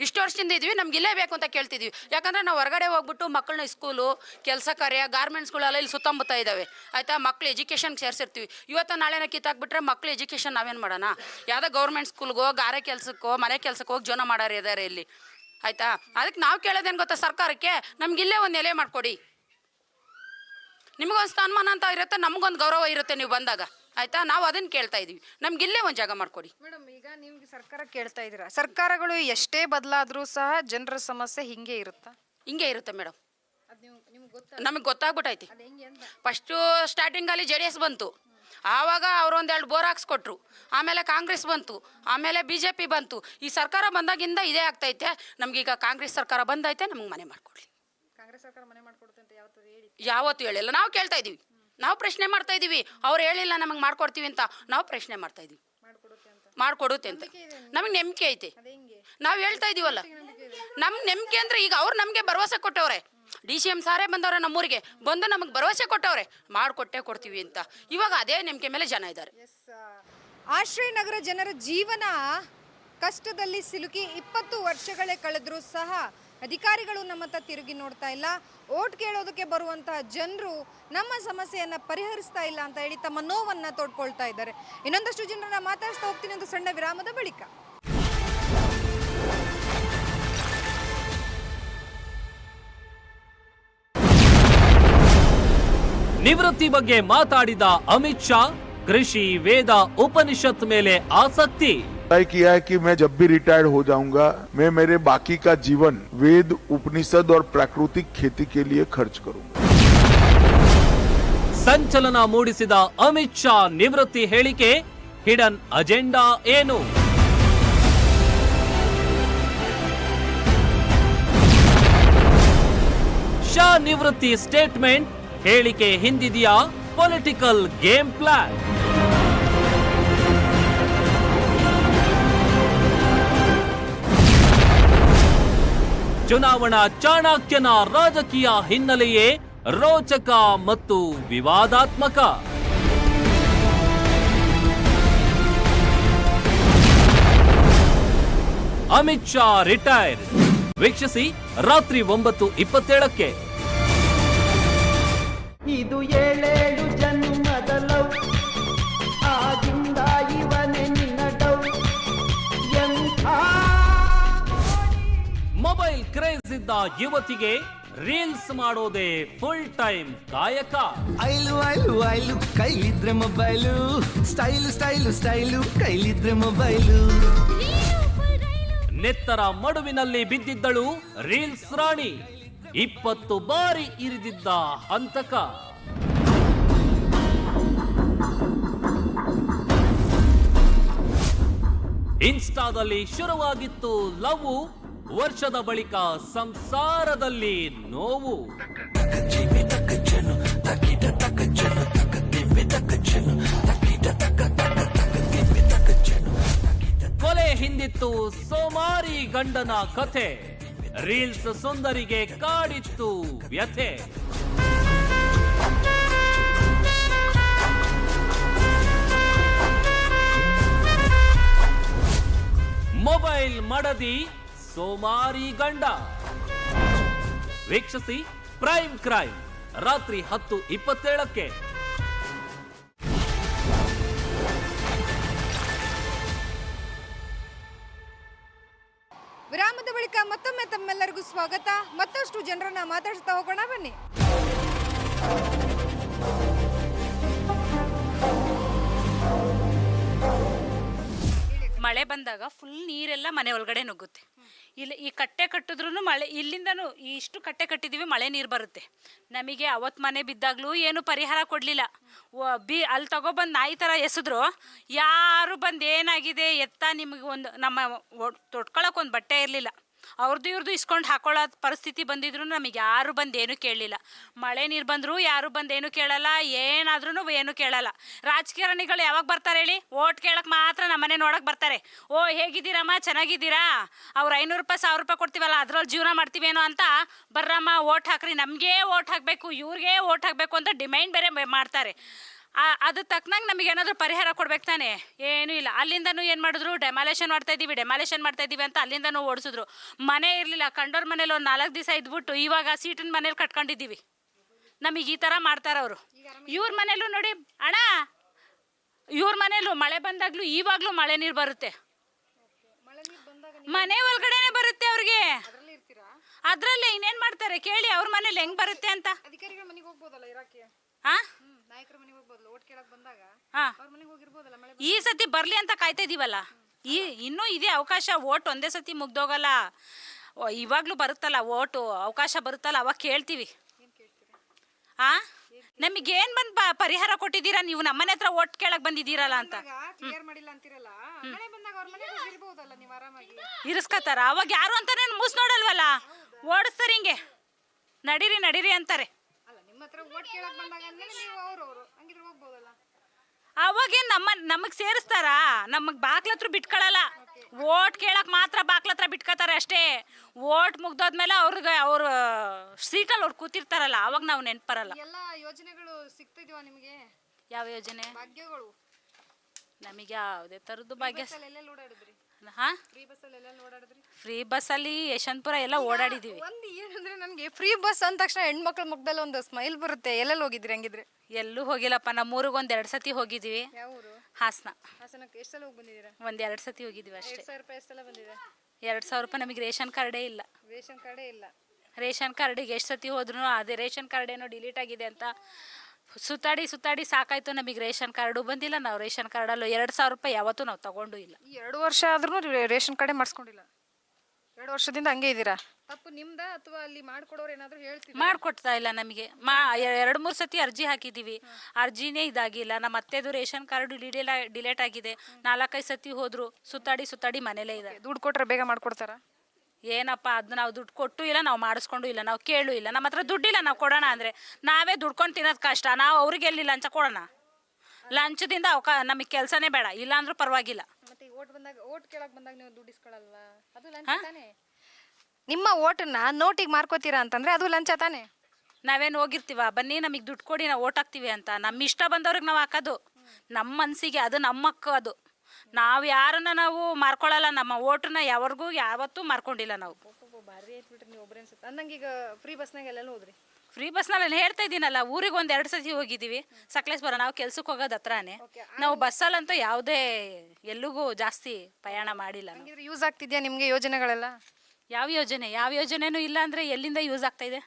ಇಷ್ಟು ವರ್ಷದಿಂದ ಇದ್ವಿ, ನಮ್ಗೆ ಇಲ್ಲೇ ಬೇಕು ಅಂತ ಕೇಳ್ತಿದ್ವಿ. ಯಾಕಂದ್ರೆ ನಾವು ಹೊರಗಡೆ ಹೋಗ್ಬಿಟ್ಟು ಮಕ್ಕಳನ್ನ ಸ್ಕೂಲು ಕೆಲಸ ಕಾರ್ಯ ಗಾರ್ಮೆಂಟ್ಸ್ಗಳೆಲ್ಲ ಇಲ್ಲಿ ಸುತ್ತಮುತ್ತ ಇದ್ದಾವೆ ಆಯ್ತಾ? ಮಕ್ಳು ಎಜುಕೇಷನ್ಗೆ ಸೇರಿಸಿರ್ತೀವಿ. ಇವತ್ತು ನಾಳೆನ ಕಿತ್ತಾಕ್ಬಿಟ್ರೆ ಮಕ್ಳು ಎಜುಕೇಷನ್ ನಾವೇನು ಮಾಡೋಣ? ಯಾವುದೋ ಗೌರ್ಮೆಂಟ್ ಸ್ಕೂಲ್ಗೋ ಗಾರೆ ಕೆಲಸಕ್ಕೋ, ಮನೆ ಕೆಲಸಕ್ಕೆ ಹೋಗಿ ಜೀವನ ಮಾಡೋರು ಇದ್ದಾರೆ ಇಲ್ಲಿ. ಆಯ್ತಾ? ಅದಕ್ಕೆ ನಾವು ಕೇಳೋದೇನು ಗೊತ್ತಾ ಸರ್ಕಾರಕ್ಕೆ? ನಮ್ಗೆ ಇಲ್ಲೇ ಒಂದು ನೆಲೆ ಮಾಡಿಕೊಡಿ. ನಿಮಗೊಂದು ಸ್ಥಾನಮಾನ ಅಂತ ಇರುತ್ತೆ ನಮಗೊಂದು ಗೌರವ ಇರುತ್ತೆ ನೀವು ಬಂದಾಗ. ಆಯ್ತಾ? ನಾವು ಅದನ್ನ ಕೇಳ್ತಾ ಇದೀವಿ. ನಮ್ಗೆ ಇಲ್ಲೇ ಒಂದು ಜಾಗ ಮಾಡ್ಕೊಡಿ. ಮೇಡಮ್ ಈಗ ನಿಮ್ಗೆ ಸರ್ಕಾರ ಕೇಳ್ತಾ ಇದ್ದೀರಾ ಸರ್ಕಾರಗಳು ಎಷ್ಟೇ ಬದಲಾದ್ರೂ ಸಹ ಜನರ ಸಮಸ್ಯೆ ಹಿಂಗೆ ಇರುತ್ತಾ? ಹಿಂಗೆ ಇರುತ್ತೆ ಮೇಡಮ್. ನೀವು ನಿಮ್ಗೆ ಗೊತ್ತಾ? ನಮಗೆ ಗೊತ್ತಾಗ್ಬಿಟ್ಟೈತಿ ಫಸ್ಟು ಸ್ಟಾರ್ಟಿಂಗಲ್ಲಿ ಜೆ ಡಿ ಎಸ್ ಬಂತು. ಆವಾಗ ಅವರೊಂದೆರಡು ಬೋರ್ ಹಾಕ್ಸ್ಕೊಟ್ರು. ಆಮೇಲೆ ಕಾಂಗ್ರೆಸ್ ಬಂತು. ಆಮೇಲೆ ಬಿ ಜೆ ಪಿ ಬಂತು. ಈ ಸರ್ಕಾರ ಬಂದಾಗಿಂದ ಇದೇ ಆಗ್ತೈತೆ. ನಮಗೀಗ ಕಾಂಗ್ರೆಸ್ ಸರ್ಕಾರ ಬಂದೈತೆ ನಮ್ಗೆ ಮನೆ ಮಾಡಿಕೊಡ್ಲಿ. ಕಾಂಗ್ರೆಸ್ ಸರ್ಕಾರ ಮನೆ ಯಾವತ್ತೂ ಹೇಳಿ ಹೇಳಿಲ್ಲ ನಾವು ಕೇಳ್ತಾ ಇದೀವಿ ನಾವು ಪ್ರಶ್ನೆ ಮಾಡ್ತಾ ಇದೀವಿ ಅವ್ರು ಹೇಳಿಲ್ಲ, ನಮಗೆ ಮಾಡ್ಕೊಡ್ತೀವಿ ಅಂತ. ನಾವು ಪ್ರಶ್ನೆ ಮಾಡ್ತಾ ಇದೀವಿ ಮಾಡ್ಕೊಡುತ್ತೆ ಅಂತ. ನಮಗೆ ನಂಬಿಕೆ ಐತೆ. ನಾವು ಹೇಳ್ತಾ ಇದೀವಲ್ಲ ನಮ್ಮ ನಂಬಿಕೆ ಅಂದ್ರೆ ಈಗ ಅವ್ರು ನಮಗೆ ಭರವಸೆ ಕೊಟ್ಟವ್ರೆ. ಡಿ ಸಿ ಎಂ ಸಾರೇ ಬಂದವ್ರೆ ನಮ್ಮೂರಿಗೆ. ಬಂದು ನಮಗೆ ಭರವಸೆ ಕೊಟ್ಟವ್ರೆ. ಮಾಡಿಕೊಟ್ಟೆ ಕೊಡ್ತೀವಿ ಅಂತ. ಇವಾಗ ಅದೇ ನಂಬಿಕೆ ಮೇಲೆ ಜನ ಇದ್ದಾರೆ. ಆಶ್ರಯ ನಗರ ಜನರ ಜೀವನ ಕಷ್ಟದಲ್ಲಿ ಸಿಲುಕಿ ಇಪ್ಪತ್ತು ವರ್ಷಗಳೇ ಕಳೆದರೂ ಸಹ ಅಧಿಕಾರಿಗಳು ನಮ್ಮತ್ತ ತಿರುಗಿ ನೋಡ್ತಾ ಇಲ್ಲ. ಓಟ್ ಕೇಳೋದಕ್ಕೆ ಬರುವಂತಹ ಜನರು ನಮ್ಮ ಸಮಸ್ಯೆಯನ್ನು ಪರಿಹರಿಸ್ತಾ ಇಲ್ಲ ಅಂತ ಹೇಳಿ ತಮ್ಮ ನೋವನ್ನ ತೋಡ್ಕೊಳ್ತಾ ಇದ್ದಾರೆ. ಇನ್ನೊಂದಷ್ಟು ಜನರನ್ನ ಮಾತಾಡ್ತಾ ಹೋಗ್ತೀನಿ ಒಂದು ಸಣ್ಣ ವಿರಾಮದ ಬಳಿಕ. ನಿವೃತ್ತಿ ಬಗ್ಗೆ ಮಾತಾಡಿದ ಅಮಿತ್ ಶಾ, ಕೃಷಿ, ವೇದ, ಉಪನಿಷತ್ ಮೇಲೆ ಆಸಕ್ತಿ. तय किया है कि मैं जब भी रिटायर्ड हो जाऊंगा मैं मेरे बाकी का जीवन वेद उपनिषद और प्राकृतिक खेती के लिए खर्च करूंगा ಸಂಚಲನ ಮೂಡಿಸಿದ ಅಮಿತ್ ಶಾ ನಿವೃತ್ತಿ ಹೇಳಿಕೆ ಹಿಡನ್ ಅಜೆಂಡಾ ಏನು ಶಾ ನಿವೃತ್ತಿ ಸ್ಟೇಟ್ಮೆಂಟ್ ಹೇಳಿಕೆ ಹಿಂದಿದೆಯಾ ಪೊಲಿಟಿಕಲ್ ಗೇಮ್ ಪ್ಲಾನ್ ಚುನಾವಣಾ ಚಾಣಾಕ್ಯನ ರಾಜಕೀಯ ಹಿನ್ನೆಲೆಯೇ ರೋಚಕ ಮತ್ತು ವಿವಾದಾತ್ಮಕ. ಅಮಿತ್ ಶಾ ರಿಟೈರ್ ವೀಕ್ಷಿಸಿ ರಾತ್ರಿ ಒಂಬತ್ತು ಇಪ್ಪತ್ತೇಳಕ್ಕೆ. ಇದು ಕ್ರೇಜ್ ಯುವತಿಗೆ ರೀಲ್ಸ್ ಮಾಡೋದೇ ಫುಲ್ ಟೈಮ್ ಕಾಯಕ. ಐಲು ಐಲು ಐಲು ಕೈಲಿದ್ರೆ ಮೊಬೈಲು. ಸ್ಟೈಲು ಸ್ಟೈಲು ಸ್ಟೈಲು ಕೈಲಿದ್ರೆ ಮೊಬೈಲು. ನೆತ್ತರ ಮಡುವಿನಲ್ಲಿ ಬಿದ್ದಿದ್ದಳು ರೀಲ್ಸ್ ರಾಣಿ. ಇಪ್ಪತ್ತು ಬಾರಿ ಇರಿದಿದ್ದ ಹಂತಕ. ಇನ್ಸ್ಟಾದಲ್ಲಿ ಶುರುವಾಗಿತ್ತು ಲವ್. ವರ್ಷದ ಬಳಿಕ ಸಂಸಾರದಲ್ಲಿ ನೋವು. ಕೊಲೆ ಹಿಂದಿತ್ತು ಸೋಮಾರಿ ಗಂಡನ ಕಥೆ. ರೀಲ್ಸ್ ಸುಂದರಿಗೆ ಕಾಡಿತ್ತು ವ್ಯಥೆ. ಮೊಬೈಲ್ ಮಡದಿ ಸೋಮಾರಿ ಗಂಡ. ವೀಕ್ಷಿಸಿ ಪ್ರೈಮ್ ಕ್ರೈಮ್ ರಾತ್ರಿ ಹತ್ತು ಇಪ್ಪತ್ತೇಳಕ್ಕೆ. ವಿರಾಮದ ಬಳಿಕ ಮತ್ತೊಮ್ಮೆ ತಮ್ಮೆಲ್ಲರಿಗೂ ಸ್ವಾಗತ. ಮತ್ತಷ್ಟು ಜನರನ್ನ ಮಾತಾಡ್ಸ್ತಾ ಹೋಗೋಣ ಬನ್ನಿ. ಮಳೆ ಬಂದಾಗ ಫುಲ್ ನೀರೆಲ್ಲ ಮನೆ ಒಳಗಡೆ ನುಗ್ಗುತ್ತೆ. ಇಲ್ಲಿ ಈ ಕಟ್ಟೆ ಕಟ್ಟಿದ್ರು ಮಳೆ, ಇಲ್ಲಿಂದನೂ ಇಷ್ಟು ಕಟ್ಟೆ ಕಟ್ಟಿದ್ದೀವಿ ಮಳೆ ನೀರು ಬರುತ್ತೆ. ನಮಗೆ ಅವತ್ತು ಮನೆ ಬಿದ್ದಾಗ್ಲೂ ಏನು ಪರಿಹಾರ ಕೊಡಲಿಲ್ಲ. ಬಿ ಅಲ್ಲಿ ತಗೊಬಂದು ನಾಯಿ ಥರ ಎಸಿದ್ರು. ಯಾರು ಬಂದು ಏನಾಗಿದೆ, ಎತ್ತ ನಿಮಗೆ ಒಂದು ನಮ್ಮ ತೊಟ್ಕೊಳಕ್ಕೆ ಒಂದು ಬಟ್ಟೆ ಇರಲಿಲ್ಲ. ಅವ್ರದ್ದು ಇವ್ರದ್ದು ಇಸ್ಕೊಂಡು ಹಾಕೊಳ್ಳೋ ಪರಿಸ್ಥಿತಿ ಬಂದಿದ್ರು ನಮಗೆ ಯಾರು ಬಂದು ಏನು ಕೇಳಲಿಲ್ಲ. ಮಳೆ ನೀರು ಬಂದರೂ ಯಾರು ಬಂದು ಕೇಳಲ್ಲ ಏನಾದ್ರೂ ಏನು ಕೇಳಲ್ಲ. ರಾಜಕಾರಣಿಗಳು ಯಾವಾಗ ಬರ್ತಾರೆ ಹೇಳಿ? ಓಟ್ ಕೇಳಕ್ಕೆ ಮಾತ್ರ ನಮ್ಮನೆ ನೋಡಕ್ಕೆ ಬರ್ತಾರೆ. ಓ, ಹೇಗಿದ್ದೀರಮ್ಮ? ಚೆನ್ನಾಗಿದ್ದೀರಾ? ಅವ್ರು ಐನೂರು ರೂಪಾಯಿ, ಸಾವಿರ ರೂಪಾಯಿ ಕೊಡ್ತೀವಲ್ಲ ಅದ್ರಲ್ಲಿ ಜೀವನ ಮಾಡ್ತೀವೇನೋ ಅಂತ ಬರ್ರಮ್ಮ, ಓಟ್ ಹಾಕ್ರಿ. ನಮಗೇ ಓಟ್ ಹಾಕಬೇಕು, ಇವ್ರಿಗೆ ಓಟ್ ಹಾಕಬೇಕು ಅಂತ ಡಿಮ್ಯಾಂಡ್ ಬೇರೆ ಮಾಡ್ತಾರೆ. ಅದು ತಕ್ಕನಾಗ ನಮಗೆ ಏನಾದರೂ ಪರಿಹಾರ ಕೊಡ್ಬೇಕು ತಾನೆ? ಏನೂ ಇಲ್ಲ. ಅಲ್ಲಿಂದನೂ ಏನು ಮಾಡಿದ್ರು? ಡೆಮಾಲೇಷನ್ ಮಾಡ್ತಾ ಇದ್ದೀವಿ ಡೆಮಾಲೇಷನ್ ಮಾಡ್ತಾ ಇದ್ದೀವಿ ಅಂತ ಅಲ್ಲಿಂದನೂ ಓಡಿಸಿದ್ರು. ಮನೆ ಇರಲಿಲ್ಲ. ಕಂಡೋರ್ ಮನೇಲಿ ಒಂದು ನಾಲ್ಕು ದಿವಸ ಇದ್ಬಿಟ್ಟು ಇವಾಗ ಸೀಟಿನ ಮನೇಲಿ ಕಟ್ಕೊಂಡಿದ್ದೀವಿ. ನಮಗೆ ಈ ಥರ ಮಾಡ್ತಾರೆ ಅವರು. ಇವ್ರ ಮನೇಲೂ ನೋಡಿ ಅಣ್ಣ ಇವ್ರ ಮನೇಲೂ ಮಳೆ ಬಂದಾಗಲೂ ಇವಾಗಲೂ ಮಳೆ ನೀರು ಬರುತ್ತೆ. ಮನೆ ಒಳಗಡೆನೆ ಬರುತ್ತೆ ಅವ್ರಿಗೆ. ಅದರಲ್ಲೇ ಇನ್ನೇನು ಮಾಡ್ತಾರೆ? ಕೇಳಿ ಅವ್ರ ಮನೇಲಿ ಹೆಂಗ್ ಬರುತ್ತೆ ಅಂತ. ಹಾಂ ಹಾ. ಈ ಸತಿ ಬರ್ಲಿ ಅಂತ ಕಾಯ್ತಾ ಇದೀವಲ್ಲ? ಈ ಇನ್ನೂ ಇದೆ ಅವಕಾಶ ಓಟ್ ಒಂದೇ ಸತಿ ಮುಗ್ದೋಗಲ್ಲ. ಇವಾಗ್ಲೂ ಬರುತ್ತಲ್ಲ ಓಟು ಅವಕಾಶ ಬರುತ್ತಲ್ಲ ಅವಾಗ ಕೇಳ್ತೀವಿ. ಆ? ನಮಗೇನ್ ಬಂದ್ ಪರಿಹಾರ ಕೊಟ್ಟಿದ್ದೀರಾ ನೀವು? ನಮ್ಮನೆ ಹತ್ರ ಓಟ್ ಕೇಳಕ್ ಬಂದಿದ್ದೀರಲ್ಲ ಅಂತ. ಇರಿಸ್ಕತ್ತಾರ? ಅವಾಗ ಯಾರು ಅಂತಾನೆ ಮೂಸ್ ನೋಡಲ್ವಲ್ಲ? ಓಡಿಸ್ತಾರೆ ಹಿಂಗೆ. ನಡೀರಿ ನಡೀರಿ ಅಂತಾರೆ. ಅಲ್ಲ ನಿಮ್ಮ ಹತ್ರ ಓಟ್ ಕೇಳಕ್ ಬಂದಾಗ ಅಂದ್ಮೇಲೆ ನೀವು ಅವ್ರವ್ರು ಹಂಗಿದ್ರೆ ಹೋಗ್ಬೋದಲ್ಲ? ಅವಾಗೇನ್ ನಮ್ಮ ನಮಗ್ ಸೇರಿಸ್ತಾರ? ನಮಗ್ ಬಾಕ್ಲ ಹತ್ರ ಬಿಟ್ಕೊಳಲ್ಲ. ಓಟ್ ಕೇಳಕ್ ಮಾತ್ರ ಬಾಕ್ಲ ಹತ್ರ ಬಿಟ್ಕೋತಾರೆ ಅಷ್ಟೇ. ಓಟ್ ಮುಗ್ದೋದ್ಮೇಲೆ ಅವ್ರಿಗೆ ಅವ್ರ ಸೀಟಲ್ಲಿ ಅವ್ರು ಕೂತಿರ್ತಾರಲ್ಲ ಅವಾಗ ನಾವು ನೆನ್ಪರಲ್ಲ. ಎಲ್ಲ ಯೋಜನೆಗಳು ಸಿಗ್ತಿದೀವ ನಿಮಗೆ? ಯಾವ ಯೋಜನೆ? ಭಾಗ್ಯಗಳು. ನಮಗೆ ಯಾವುದೇ ಥರದ್ದು ಭಾಗ್ಯ. ಎಲ್ಲೆಲ್ಲಿ ಓಡಾಡಿದ್ರಿ? ಹಾ? ಫ್ರೀ ಬಸ್ಸಲ್ಲಿ ಎಲ್ಲ ಓಡಾಡಿದ್ರಿ? ಫ್ರೀ ಬಸ್ಸಲ್ಲಿ ಯಶವಂತಪುರ ಎಲ್ಲ ಓಡಾಡಿದೀವಿ. ಒಂದು ಏನಂದ್ರೆ ನನಗೆ ಫ್ರೀ ಬಸ್ ಅಂದ ತಕ್ಷಣ ಹೆಣ್ಮಕ್ಳ ಮುಖದಲ್ಲಿ ಒಂದು ಸ್ಮೈಲ್ ಬರುತ್ತೆ. ಎಲ್ಲೆಲ್ಲಿ ಹೋಗಿದ್ರಿ ಹಂಗಿದ್ರೆ? ಎಲ್ಲೂ ಹೋಗಿಲ್ಲಪ್ಪ ನಮ್ಮೂರಿಗೆ ಒಂದು ಎರಡು ಸತಿ ಹೋಗಿದ್ದೀವಿ ಹಾಸನ. ಹಾಸನಕ್ಕೆ ಎಷ್ಟು ಸಲ ಹೋಗಿ ಬಂದಿದ್ದೀರಾ? ಒಂದು ಎರಡು ಸತಿ ಹೋಗಿದ್ದೀವಿ ಅಷ್ಟೇ. ಎರಡು ಸಾವಿರ ರೂಪಾಯಿ ಎಷ್ಟು ಸಲ ಬಂದಿದೆ? ಎರಡು ಸಾವಿರ ರೂಪಾಯಿ ನಮಗೆ ರೇಷನ್ ಕಾರ್ಡೇ ಇಲ್ಲ. ರೇಷನ್ ಕಾರ್ಡೇ ಇಲ್ಲ. ರೇಷನ್ ಕಾರ್ಡಿಗೆ ಎಷ್ಟು ಸತಿ ಹೋದ್ರು ಅದೇ ರೇಷನ್ ಕಾರ್ಡ್ ಏನೋ ಡಿಲೀಟ್ ಆಗಿದೆ ಅಂತ ಸುತ್ತಾಡಿ ಸುತ್ತಾಡಿ ಸಾಕಾಯ್ತು ನಮಗೆ ರೇಷನ್ ಕಾರ್ಡು ಬಂದಿಲ್ಲ. ನಾವು ರೇಷನ್ ಕಾರ್ಡಲ್ಲೂ ಎರಡು ಸಾವಿರ ರೂಪಾಯಿ ಯಾವತ್ತೂ ನಾವು ತಗೊಂಡು ಇಲ್ಲ ಈ ಎರಡು ವರ್ಷ ಆದ್ರೂ ರೇಷನ್ ಕಾರ್ಡೇ ಮಾಡಿಸ್ಕೊಂಡಿಲ್ಲ. ಎರಡು ವರ್ಷದಿಂದ ಹಂಗೆ ಇದ್ದೀರಾ? ತಪ್ಪು ನಿಮ್ದ ಅಥವಾ ಅಲ್ಲಿ ಮಾಡ್ಕೊಡೋರು ಏನಾದರೂ ಹೇಳ್ತೀವಿ ಮಾಡ್ಕೊಡ್ತಾ ಇಲ್ಲ ನಮಗೆ. ಮಾ ಎರಡು ಮೂರು ಸತಿ ಅರ್ಜಿ ಹಾಕಿದ್ದೀವಿ ಅರ್ಜಿನೇ ಇದಾಗಿಲ್ಲ. ನಮ್ಮ ಅತ್ತೆದು ರೇಷನ್ ಕಾರ್ಡು ಡಿಲೇಟ್ ಡಿಲೇಟ್ ಆಗಿದೆ. ನಾಲ್ಕೈದು ಸತಿ ಹೋದ್ರು ಸುತ್ತಾಡಿ ಸುತ್ತಾಡಿ ಮನೇಲೇ ಇದೆ ದುಡ್ಡು ಕೊಟ್ರೆ ಬೇಗ ಮಾಡ್ಕೊಡ್ತಾರಾ? ಏನಪ್ಪ ಅದು ನಾವು ದುಡ್ಡು ಕೊಟ್ಟು ಇಲ್ಲ ನಾವು ಮಾಡಿಸ್ಕೊಂಡು ಇಲ್ಲ ನಾವು ಕೇಳು ಇಲ್ಲ ನಮ್ಮ ಹತ್ರ ದುಡ್ಡಿಲ್ಲ ನಾವು ಕೊಡೋಣ ಅಂದರೆ ನಾವೇ ದುಡ್ಕೊಂಡು ತಿನ್ನೋದು ಕಷ್ಟ ನಾವು ಅವ್ರಿಗೆ ಎಲ್ಲಿ ಲಂಚ ಕೊಡೋಣ? ಲಂಚದಿಂದ ಅವಕ ನಮಗೆ ಕೆಲಸನೇ ಬೇಡ ಇಲ್ಲ ಅಂದ್ರೂ ಪರವಾಗಿಲ್ಲ. ಮತ್ತೆ ಈ ಓಟ್ ಬಂದಾಗ ಓಟ್ ಕೇಳಕ್ ಬಂದಾಗ ನೀವು ದುಡ್ಡು ಇಸ್ಕೊಳಲ್ವಾ? ಅದು ಲಂಚ ತಾನೇ? ನಿಮ್ಮ ಓಟನ್ನ ನೋಟಿಗೆ ಮಾರ್ಕೋತೀರಾ ಅಂತಂದ್ರೆ ಅದು ಲಂಚ ತಾನೇ? ನಾವೇನು ಹೋಗಿರ್ತೀವ? ಬನ್ನಿ ನಮಗೆ ದುಡ್ಡು ಕೊಡಿ ನಾವು ಓಟ್ ಹಾಕ್ತೀವಿ ಅಂತ. ನಮ್ಮ ಇಷ್ಟ ಬಂದವ್ರಿಗೆ ನಾವು ಹಾಕೋದು. ನಮ್ಮ ಮನಸ್ಸಿಗೆ ಅದು ನಮ್ಮ ಹಕ್ಕು ಅದು. ನಾವು ಯಾರನ್ನ ನಾವು ಮಾರ್ಕೊಳ್ಳಲ್ಲ ನಮ್ಮ ಓಟನ್ನ ಯಾವ್ರಿಗೂ ಯಾವತ್ತೂ ಮಾರ್ಕೊಂಡಿಲ್ಲ ನಾವು. ಭಾರಿ ಅಂದಂಗೆ ಈಗ ಫ್ರೀ ಬಸ್ನಾಗ ಎಲ್ಲೆಲ್ಲ ಹೋದ್ರಿ? ಫ್ರೀ ಬಸ್ನಲ್ಲಿ ಹೇಳ್ತಾ ಇದ್ದೀನಲ್ಲ ಊರಿಗೆ ಒಂದ್ ಎರಡು ಸತಿ ಹೋಗಿದ್ದೀವಿ. ಸಕಲೇಶ್ವರ ನಾವು ಕೆಲ್ಸಕ್ಕೆ ಹೋಗೋದು ಹತ್ರನೇ. ನಾವು ಬಸ್ಸಲ್ಲಂತೂ ಯಾವುದೇ ಎಲ್ಲಿಗೂ ಜಾಸ್ತಿ ಪ್ರಯಾಣ ಮಾಡಿಲ್ಲ ನಾವು. ಹಂಗಿದ್ರೆ ಯೂಸ್ ಆಗ್ತಿದ್ಯಾ ನಿಮಗೆ ಯೋಜನೆಗಳೆಲ್ಲ? ಯಾವ ಯೋಜನೆ? ಯಾವ ಯೋಜನೆನೂ ಇಲ್ಲ ಅಂದ್ರೆ ಎಲ್ಲಿಂದ ಯೂಸ್ ಆಗ್ತಾ ಇದೆ?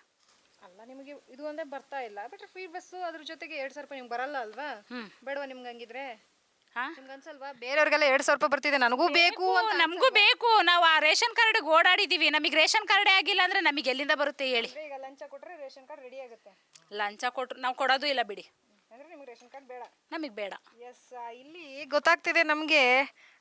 ಅಲ್ಲ ನಿಮಗೆ ಇದು ಒಂದೇ ಬರ್ತಾ ಇಲ್ಲ. ಬಟ್ ಫ್ರೀ ಬಸ್ಸು ಅದ್ರ ಜೊತೆಗೆ ಎರಡ್ ಸಾವಿರ ರೂಪಾಯಿ ನಿಮ್ಗೆ ಬರಲ್ಲ ಅಲ್ವಾ? ಬೇಡವಾ ನಿಮ್ಗೆ ಹಂಗಿದ್ರೆ? ಹಾ? ನಿಮ್ಗೆ ಅನ್ಸಲ್ವಾ ಬೇರೆಯವ್ರಿಗೆಲ್ಲ ಎರಡ್ ಸಾವಿರ ರೂಪಾಯಿ ಬರ್ತಿದೆ. ನನಗೂ ಬೇಕು ಅಂತ. ನಮಗೂ ಬೇಕು. ನಾವು ಆ ರೇಷನ್ ಕಾರ್ಡ್ ಓಡಾಡಿದ್ದೀವಿ ನಮಗೆ ರೇಷನ್ ಕಾರ್ಡೇ ಆಗಿಲ್ಲ ಅಂದ್ರೆ ನಮಗೆ ಎಲ್ಲಿಂದ ಬರುತ್ತೆ ಹೇಳಿ. ಈಗ ಲಂಚ ಕೊಟ್ಟರೆ ರೇಷನ್ ಕಾರ್ಡ್ ರೆಡಿ ಆಗುತ್ತೆ. ಲಂಚ ಕೊಟ್ರು ನಾವು ಕೊಡೋದು ಇಲ್ಲ ಬಿಡಿ. ಅಂದ್ರೆ ನಿಮ್ಗೆ ರೇಷನ್ ಕಾರ್ಡ್ ಬೇಡ. ನಮಗೆ ಬೇಡ. ಎಸ್ ಇಲ್ಲಿ ಗೊತ್ತಾಗ್ತಿದೆ ನಮಗೆ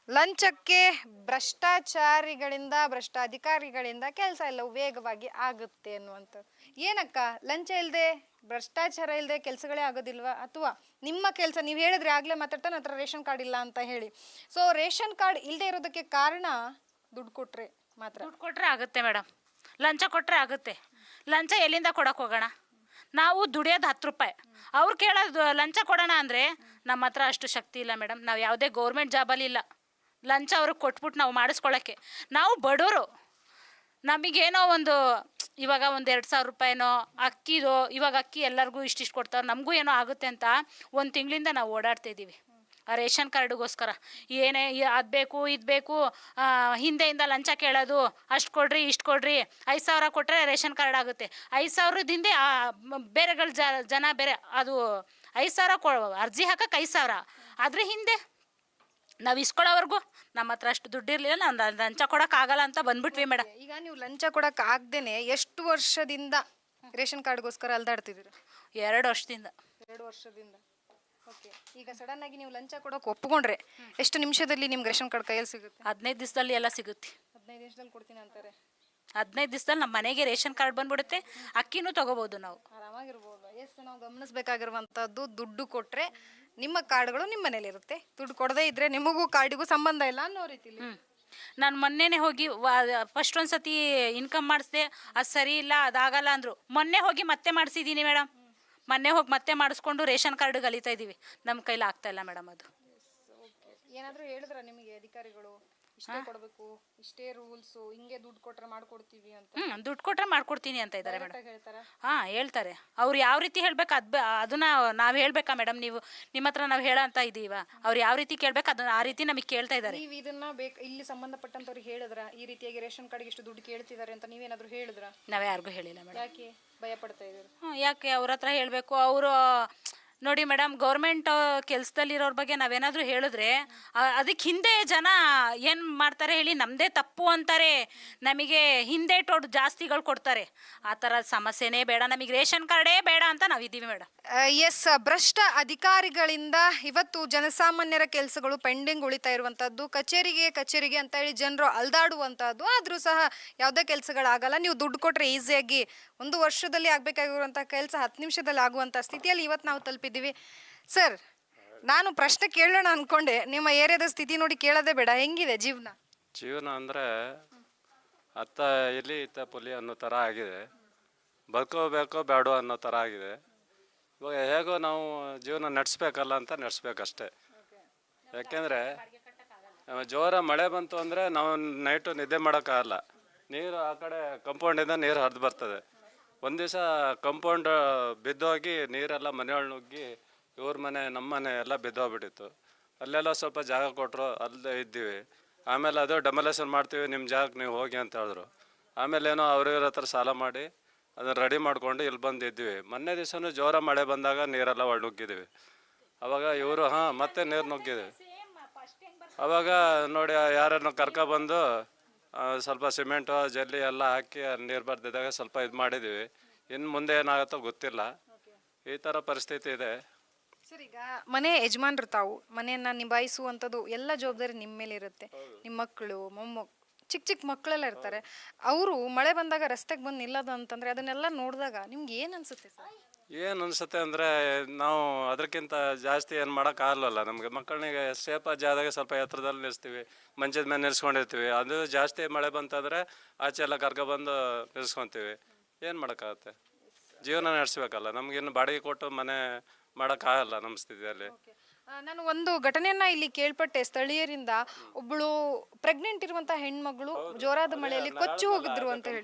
ಲಂಚಕ್ಕೆ ಭ್ರಷ್ಟಾಚಾರಿಗಳಿಂದ ಭ್ರಷ್ಟ ಅಧಿಕಾರಿಗಳಿಂದ ಕೆಲಸ ಎಲ್ಲ ವೇಗವಾಗಿ ಆಗುತ್ತೆ ಅನ್ನುವಂಥದ್ದು. ಏನಕ್ಕ? ಲಂಚ ಇಲ್ಲದೆ ಭ್ರಷ್ಟಾಚಾರ ಇಲ್ಲದೆ ಕೆಲಸಗಳೇ ಆಗೋದಿಲ್ವಾ? ಅಥವಾ ನಿಮ್ಮ ಕೆಲಸ ನೀವು ಹೇಳಿದ್ರೆ ಆಗಲೇ ಮಾತಾಡ್ತಾ ನನ್ನ ಹತ್ರ ರೇಷನ್ ಕಾರ್ಡ್ ಇಲ್ಲ ಅಂತ ಹೇಳಿ. ಸೊ ರೇಷನ್ ಕಾರ್ಡ್ ಇಲ್ಲದೆ ಇರೋದಕ್ಕೆ ಕಾರಣ ದುಡ್ಡು ಕೊಟ್ರೆ ಮಾತ್ರ. ದುಡ್ಡು ಕೊಟ್ಟರೆ ಆಗುತ್ತೆ ಮೇಡಮ್. ಲಂಚ ಕೊಟ್ಟರೆ ಆಗುತ್ತೆ. ಲಂಚ ಎಲ್ಲಿಂದ ಕೊಡಕ್ಕೆ ಹೋಗೋಣ? ನಾವು ದುಡಿಯೋದು ಹತ್ತು ರೂಪಾಯಿ. ಅವ್ರು ಕೇಳೋದು ಲಂಚ ಕೊಡೋಣ ಅಂದರೆ ನಮ್ಮ ಹತ್ರ ಅಷ್ಟು ಶಕ್ತಿ ಇಲ್ಲ ಮೇಡಮ್. ನಾವು ಯಾವುದೇ ಗೌರ್ಮೆಂಟ್ ಜಾಬಲ್ಲಿ ಇಲ್ಲ. ಲಂಚ ಅವ್ರಿಗೆ ಕೊಟ್ಬಿಟ್ಟು ನಾವು ಮಾಡಿಸ್ಕೊಳ್ಳೋಕ್ಕೆ ನಾವು ಬಡವರು. ನಮಗೇನೋ ಒಂದು ಇವಾಗ ಒಂದು ಎರಡು ಸಾವಿರ ರೂಪಾಯಿನೋ, ಅಕ್ಕಿದೋ, ಇವಾಗ ಅಕ್ಕಿ ಎಲ್ಲರಿಗೂ ಇಷ್ಟಿಷ್ಟು ಕೊಡ್ತಾರೆ, ನಮಗೂ ಏನೋ ಆಗುತ್ತೆ ಅಂತ ಒಂದು ತಿಂಗಳಿಂದ ನಾವು ಓಡಾಡ್ತಾ ಇದ್ದೀವಿ ಆ ರೇಷನ್ ಕಾರ್ಡ್ಗೋಸ್ಕರ. ಏನೇ ಅದು ಬೇಕು, ಇದು ಬೇಕು ಹಿಂದೆಯಿಂದ ಲಂಚ ಕೇಳೋದು, ಅಷ್ಟು ಕೊಡ್ರಿ, ಇಷ್ಟು ಕೊಡ್ರಿ, ಐದು ಸಾವಿರ ಕೊಟ್ಟರೆ ರೇಷನ್ ಕಾರ್ಡ್ ಆಗುತ್ತೆ. ಐದು ಸಾವಿರದ ಹಿಂದೆ ಬೇರೆಗಳ ಜನ ಬೇರೆ, ಅದು ಐದು ಸಾವಿರ ಕೊ, ಅರ್ಜಿ ಹಾಕಕ್ಕೆ ಐದು ಸಾವಿರ. ಅದ್ರ ಹಿಂದೆ ನಾವು ಇಸ್ಕೊಳ್ಳೋವರೆಗೂ ನಮ್ಮ ಹತ್ರ ಅಷ್ಟು ದುಡ್ಡು ಇರಲಿಲ್ಲ ನಾವು ಲಂಚ ಕೊಡೋಕ್ಕಾಗಲ್ಲ ಅಂತ ಬಂದ್ಬಿಟ್ವಿ ಮೇಡಮ್ ಈಗ ನೀವು ಲಂಚ ಕೊಡಕ್ಕೆ ಆಗ್ದೇನೆ ಎಷ್ಟು ವರ್ಷದಿಂದ ರೇಷನ್ ಕಾರ್ಡ್ಗೋಸ್ಕರ ಅಲ್ದಾಡ್ತಿದ್ರು ಎರಡು ವರ್ಷದಿಂದ. ಎರಡು ವರ್ಷದಿಂದ. ಓಕೆ ಈಗ ಸಡನ್ ಆಗಿ ನೀವು ಲಂಚ ಕೊಡೋಕೆ ಒಪ್ಪಿಕೊಂಡ್ರೆ ಎಷ್ಟು ನಿಮಿಷದಲ್ಲಿ ನಿಮ್ಗೆ ರೇಷನ್ ಕಾರ್ಡ್ ಕೈಯಲ್ಲಿ ಸಿಗುತ್ತೆ? ಹದಿನೈದು ದಿವಸದಲ್ಲಿ ಎಲ್ಲ ಸಿಗುತ್ತೆ. ಹದಿನೈದು ದಿವಸದಲ್ಲಿ ಕೊಡ್ತೀನಿ ಅಂತಾರೆ. ಹದಿನೈದು ದಿವಸದಲ್ಲಿ ನಮ್ಮ ಮನೆಗೆ ರೇಷನ್ ಕಾರ್ಡ್ ಬಂದ್ಬಿಡುತ್ತೆ. ಅಕ್ಕಿನೂ ತಗೋಬಹುದು ನಾವು. ಆರಾಮಾಗಿರ್ಬೋದು. ಎಸ್ ನಾವು ಗಮನಿಸ್ಬೇಕಾಗಿರುವಂಥದ್ದು ದುಡ್ಡು ಕೊಟ್ಟರೆ ನಿಮ್ಮ ಕಾರ್ಡ್ಗಳು ನಿಮ್ಮ ಮನೇಲಿರುತ್ತೆ. ದುಡ್ಡು ಕೊಡದೇ ಇದ್ರೆ ನಿಮಗೂ ಕಾರ್ಡಿಗೂ ಸಂಬಂಧ ಇಲ್ಲ ಅನ್ನೋ ರೀತಿಲಿ. ನಾನು ಮೊನ್ನೆನೇ ಹೋಗಿ ಫಸ್ಟ್ ಒಂದ್ಸತಿ ಇನ್ಕಮ್ ಮಾಡಿಸ್ದೆ ಅದು ಸರಿ ಇಲ್ಲ ಅದಾಗಲ್ಲ ಅಂದರು. ಮೊನ್ನೆ ಹೋಗಿ ಮತ್ತೆ ಮಾಡಿಸಿದ್ದೀನಿ ಮೇಡಮ್ ಮೊನ್ನೆ ಹೋಗಿ ಮತ್ತೆ ಮಾಡಿಸ್ಕೊಂಡು ರೇಷನ್ ಕಾರ್ಡ್ ಕಲಿತಾ ಇದ್ದೀವಿ ನಮ್ಮ ಕೈಲಿ ಆಗ್ತಾ ಇಲ್ಲ ಮೇಡಮ್ ಅದು. ಏನಾದರೂ ಹೇಳಿದ್ರ ನಿಮಗೆ ಅಧಿಕಾರಿಗಳು? ಇಷ್ಟೇ ಕೊಡಬೇಕು ಇಷ್ಟೇ ರೂಲ್ಸ್ ಹಿಂಗೆ ದುಡ್ಡು ಕೊಟ್ರೆ ಮಾಡ್ಕೊಡ್ತೀವಿ ಅಂತ. ಹ್ಞೂ ದುಡ್ಡು ಕೊಟ್ರೆ ಮಾಡ್ಕೊಡ್ತೀನಿ ಅಂತ ಇದ್ದಾರೆ ಮೇಡಮ್. ಹೇಳ್ತಾರ? ಹಾಂ ಹೇಳ್ತಾರೆ. ಅವ್ರು ಯಾವ ರೀತಿ ಹೇಳ್ಬೇಕು ಅದು ಅದನ್ನ ನಾವು ಹೇಳ್ಬೇಕಾ ಮೇಡಮ್? ನೀವು ನಿಮ್ಮ ಹತ್ರ ನಾವು ಹೇಳಂತ ಅಂತ ಇದೀವ. ಅವ್ರು ಯಾವ ರೀತಿ ಕೇಳ್ಬೇಕು ಅದನ್ನ ಆ ರೀತಿ ನಮಗೆ ಕೇಳ್ತಾ ಇದ್ದಾರೆ ನೀವು ಇದನ್ನ ಬೇಕು ಇಲ್ಲಿ ಸಂಬಂಧಪಟ್ಟಂತವ್ರಿಗೆ ಹೇಳಿದ್ರ? ಈ ರೀತಿಯಾಗಿ ರೇಷನ್ ಕಾರ್ಡ್ಗೆ ಇಷ್ಟು ದುಡ್ಡು ಕೇಳ್ತಿದಾರೆ ಅಂತ ನೀವೇನಾದ್ರೂ ಹೇಳಿದ್ರ? ನಾವ್ ಯಾರಿಗೂ ಹೇಳಿಲ್ಲ ಮೇಡಮ್. ಯಾಕೆ ಭಯ ಪಡ್ತಾ ಇದ್ದೀರಿ ಯಾಕೆ ಅವ್ರ ಹತ್ರ ಹೇಳಬೇಕು? ಅವರು ನೋಡಿ ಮೇಡಮ್ ಗೌರ್ಮೆಂಟ್ ಕೆಲಸದಲ್ಲಿರೋರ ಬಗ್ಗೆ ನಾವೇನಾದರೂ ಹೇಳಿದ್ರೆ ಅದಕ್ಕೆ ಹಿಂದೆ ಜನ ಏನು ಮಾಡ್ತಾರೆ ಹೇಳಿ ನಮ್ಮದೇ ತಪ್ಪು ಅಂತಾರೆ. ನಮಗೆ ಹಿಂದೆ ಟೋಡ್ ಜಾಸ್ತಿಗಳು ಕೊಡ್ತಾರೆ. ಆ ಥರ ಸಮಸ್ಯೆನೇ ಬೇಡ, ನಮಗೆ ರೇಷನ್ ಕಾರ್ಡೇ ಬೇಡ ಅಂತ ನಾವು ಇದ್ದೀವಿ ಮೇಡಮ್ ಎಸ್ ಭ್ರಷ್ಟ ಅಧಿಕಾರಿಗಳಿಂದ ಇವತ್ತು ಜನಸಾಮಾನ್ಯರ ಕೆಲಸಗಳು ಪೆಂಡಿಂಗ್ ಉಳಿತಾ ಇರುವಂಥದ್ದು ಕಚೇರಿಗೆ ಕಚೇರಿಗೆ ಅಂತ ಹೇಳಿ ಜನರು ಅಲ್ದಾಡುವಂಥದ್ದು ಆದರೂ ಸಹ ಯಾವುದೇ ಕೆಲಸಗಳಾಗಲ್ಲ. ನೀವು ದುಡ್ಡು ಕೊಟ್ರೆ ಈಸಿಯಾಗಿ ಒಂದು ವರ್ಷದಲ್ಲಿ ಆಗಬೇಕಾಗಿರುವಂಥ ಕೆಲಸ ಹತ್ತು ನಿಮಿಷದಲ್ಲಿ ಆಗುವಂಥ ಸ್ಥಿತಿಯಲ್ಲಿ ಇವತ್ತು ನಾವು ತಲುಪಿದ್ದೀವಿ. ಸರ್, ನಾನು ಪ್ರಶ್ನೆ ಕೇಳೋಣ ಅನ್ಕೊಂಡೆ. ನಿಮ್ಮ ಏರಿಯಾದ ಸ್ಥಿತಿ ನೋಡಿ ಕೇಳೋದೇ ಬೇಡ. ಹೆಂಗಿದೆ ಜೀವನ? ಜೀವನ ಅಂದ್ರೆ ಅತ್ತ ಇಲ್ಲಿ ಇತ್ತ ಪುಲಿ ಅನ್ನೋ ಥರ ಆಗಿದೆ. ಬದುಕೋಬೇಕೋ ಬೇಡೋ ಅನ್ನೋ ಥರ ಆಗಿದೆ. ಇವಾಗ ಹೇಗೋ ನಾವು ಜೀವನ ನಡೆಸ್ಬೇಕಲ್ಲ ಅಂತ ನಡೆಸ್ಬೇಕಷ್ಟೆ. ಯಾಕೆಂದರೆ, ಜೋರ ಮಳೆ ಬಂತು ಅಂದರೆ ನಾವು ನೈಟು ನಿದ್ದೆ ಮಾಡೋಕ್ಕಾಗಲ್ಲ. ನೀರು ಆ ಕಡೆ ಕಂಪೌಂಡಿಂದ ನೀರು ಹರಿದು ಬರ್ತದೆ. ಒಂದು ದಿವಸ ಕಂಪೌಂಡ್ ಬಿದ್ದೋಗಿ ನೀರೆಲ್ಲ ಮನೆಯೊಳಗೆ ನುಗ್ಗಿ ಇವ್ರ ಮನೆ ನಮ್ಮ ಮನೆ ಎಲ್ಲ ಬಿದ್ದೋಗ್ಬಿಟ್ಟಿತ್ತು ಅಲ್ಲೆಲ್ಲ ಸ್ವಲ್ಪ ಜಾಗ ಕೊಟ್ಟರು ಅಲ್ಲೇ ಇದ್ದೀವಿ. ಆಮೇಲೆ ಅದು ಡೆಮಲೇಷನ್ ಮಾಡ್ತೀವಿ ನಿಮ್ಮ ಜಾಗಕ್ಕೆ ನೀವು ಹೋಗಿ ಅಂತ ಹೇಳಿದ್ರು. ಆಮೇಲೆ ಏನೋ ಅವ್ರಿವ್ರ ಹತ್ರ ಸಾಲ ಮಾಡಿ ಅದನ್ನು ರೆಡಿ ಮಾಡ್ಕೊಂಡು ಇಲ್ಲಿ ಬಂದಿದ್ವಿ ಮೊನ್ನೆ ದಿವಸನೂ ಜೋರ ಮಳೆ ಬಂದಾಗ ನೀರೆಲ್ಲ ಒಳ ನುಗ್ಗಿದ್ದೀವಿ ಅವಾಗ ಇವರು, ಹಾಂ, ಮತ್ತೆ ನೀರು ನುಗ್ಗಿದ್ದೀವಿ ಅವಾಗ ನೋಡಿ ಯಾರನ್ನು ಕರ್ಕೊಬಂದು ಆ, ಸ್ವಲ್ಪ ಸಿಮೆಂಟು ಜಲ್ಲಿ ಎಲ್ಲ ಹಾಕಿ ನೀರು ಬರ್ದಿದ್ದಾಗ ಸ್ವಲ್ಪ ಇದು ಮಾಡಿದೀವಿ. ಇನ್ನು ಮುಂದೆ ಏನಾಗುತ್ತೋ ಗೊತ್ತಿಲ್ಲ. ಈ ಥರ ಪರಿಸ್ಥಿತಿ ಇದೆ. ಸರ್ ಈಗ ಮನೆ ಯಜಮಾನ್ರು ತಾವು ಮನೆಯನ್ನ ನಿಭಾಯಿಸುವಂಥದ್ದು ಎಲ್ಲ ಜವಾಬ್ದಾರಿ ನಿಮ್ಮ ಮೇಲೆ ಇರುತ್ತೆ. ನಿಮ್ಮ ಮಕ್ಕಳು ಮೊಮ್ಮ ಚಿಕ್ಕ ಚಿಕ್ಕ ಮಕ್ಕಳೆಲ್ಲ ಇರ್ತಾರೆ. ಅವರು ಮಳೆ ಬಂದಾಗ ರಸ್ತೆಗೆ ಬಂದು ನಿಲ್ಲೋದು ಅಂತಂದ್ರೆ ಅದನ್ನೆಲ್ಲ ನೋಡಿದಾಗ ನಿಮ್ಗೆ ಏನು ಅನ್ಸುತ್ತೆ ಸರ್? ಏನು ಅನ್ಸುತ್ತೆ ಅಂದರೆ ನಾವು ಅದಕ್ಕಿಂತ ಜಾಸ್ತಿ ಏನು ಮಾಡೋಕ್ಕಾಗಲ್ಲ ನಮಗೆ ಮಕ್ಕಳಿಗೆ ಸೇಫ್ ಜಾದಾಗ ಸ್ವಲ್ಪ ಎತ್ತರದಲ್ಲಿ ನಿಲ್ಲಿಸ್ತೀವಿ ಮಂಚದ ಮೇಲೆ ನಿಲ್ಸ್ಕೊಂಡಿರ್ತೀವಿ. ಅದು ಜಾಸ್ತಿ ಮಳೆ ಬಂತಂದರೆ ಆಚೆ ಎಲ್ಲ ಕರ್ಕೊಬಂದು ನಿಲ್ಸ್ಕೊತೀವಿ. ಏನು ಮಾಡೋಕ್ಕಾಗತ್ತೆ? ಜೀವನ ನಡೆಸ್ಬೇಕಲ್ಲ. ನಮಗಿನ್ನು ಬಾಡಿಗೆ ಕೊಟ್ಟು ಮನೆ ಮಾಡೋಕ್ಕಾಗಲ್ಲ ನಮ್ಮ ಸ್ಥಿತಿಯಲ್ಲಿ. ನಾನು ಒಂದು ಘಟನೆಯನ್ನ ಇಲ್ಲಿ ಕೇಳ್ಪಟ್ಟೆ. ಸ್ಥಳೀಯರಿಂದ ಒಬ್ಬಳು ಪ್ರೆಗ್ನೆಂಟ್ ಇರುವಂತಹ ಹೆಣ್ಮಗಳು ಜೋರಾದ ಮಳೆಯಲ್ಲಿ ಕೊಚ್ಚಿ ಹೋಗಿದ್ರು ಅಂತ ಹೇಳಿ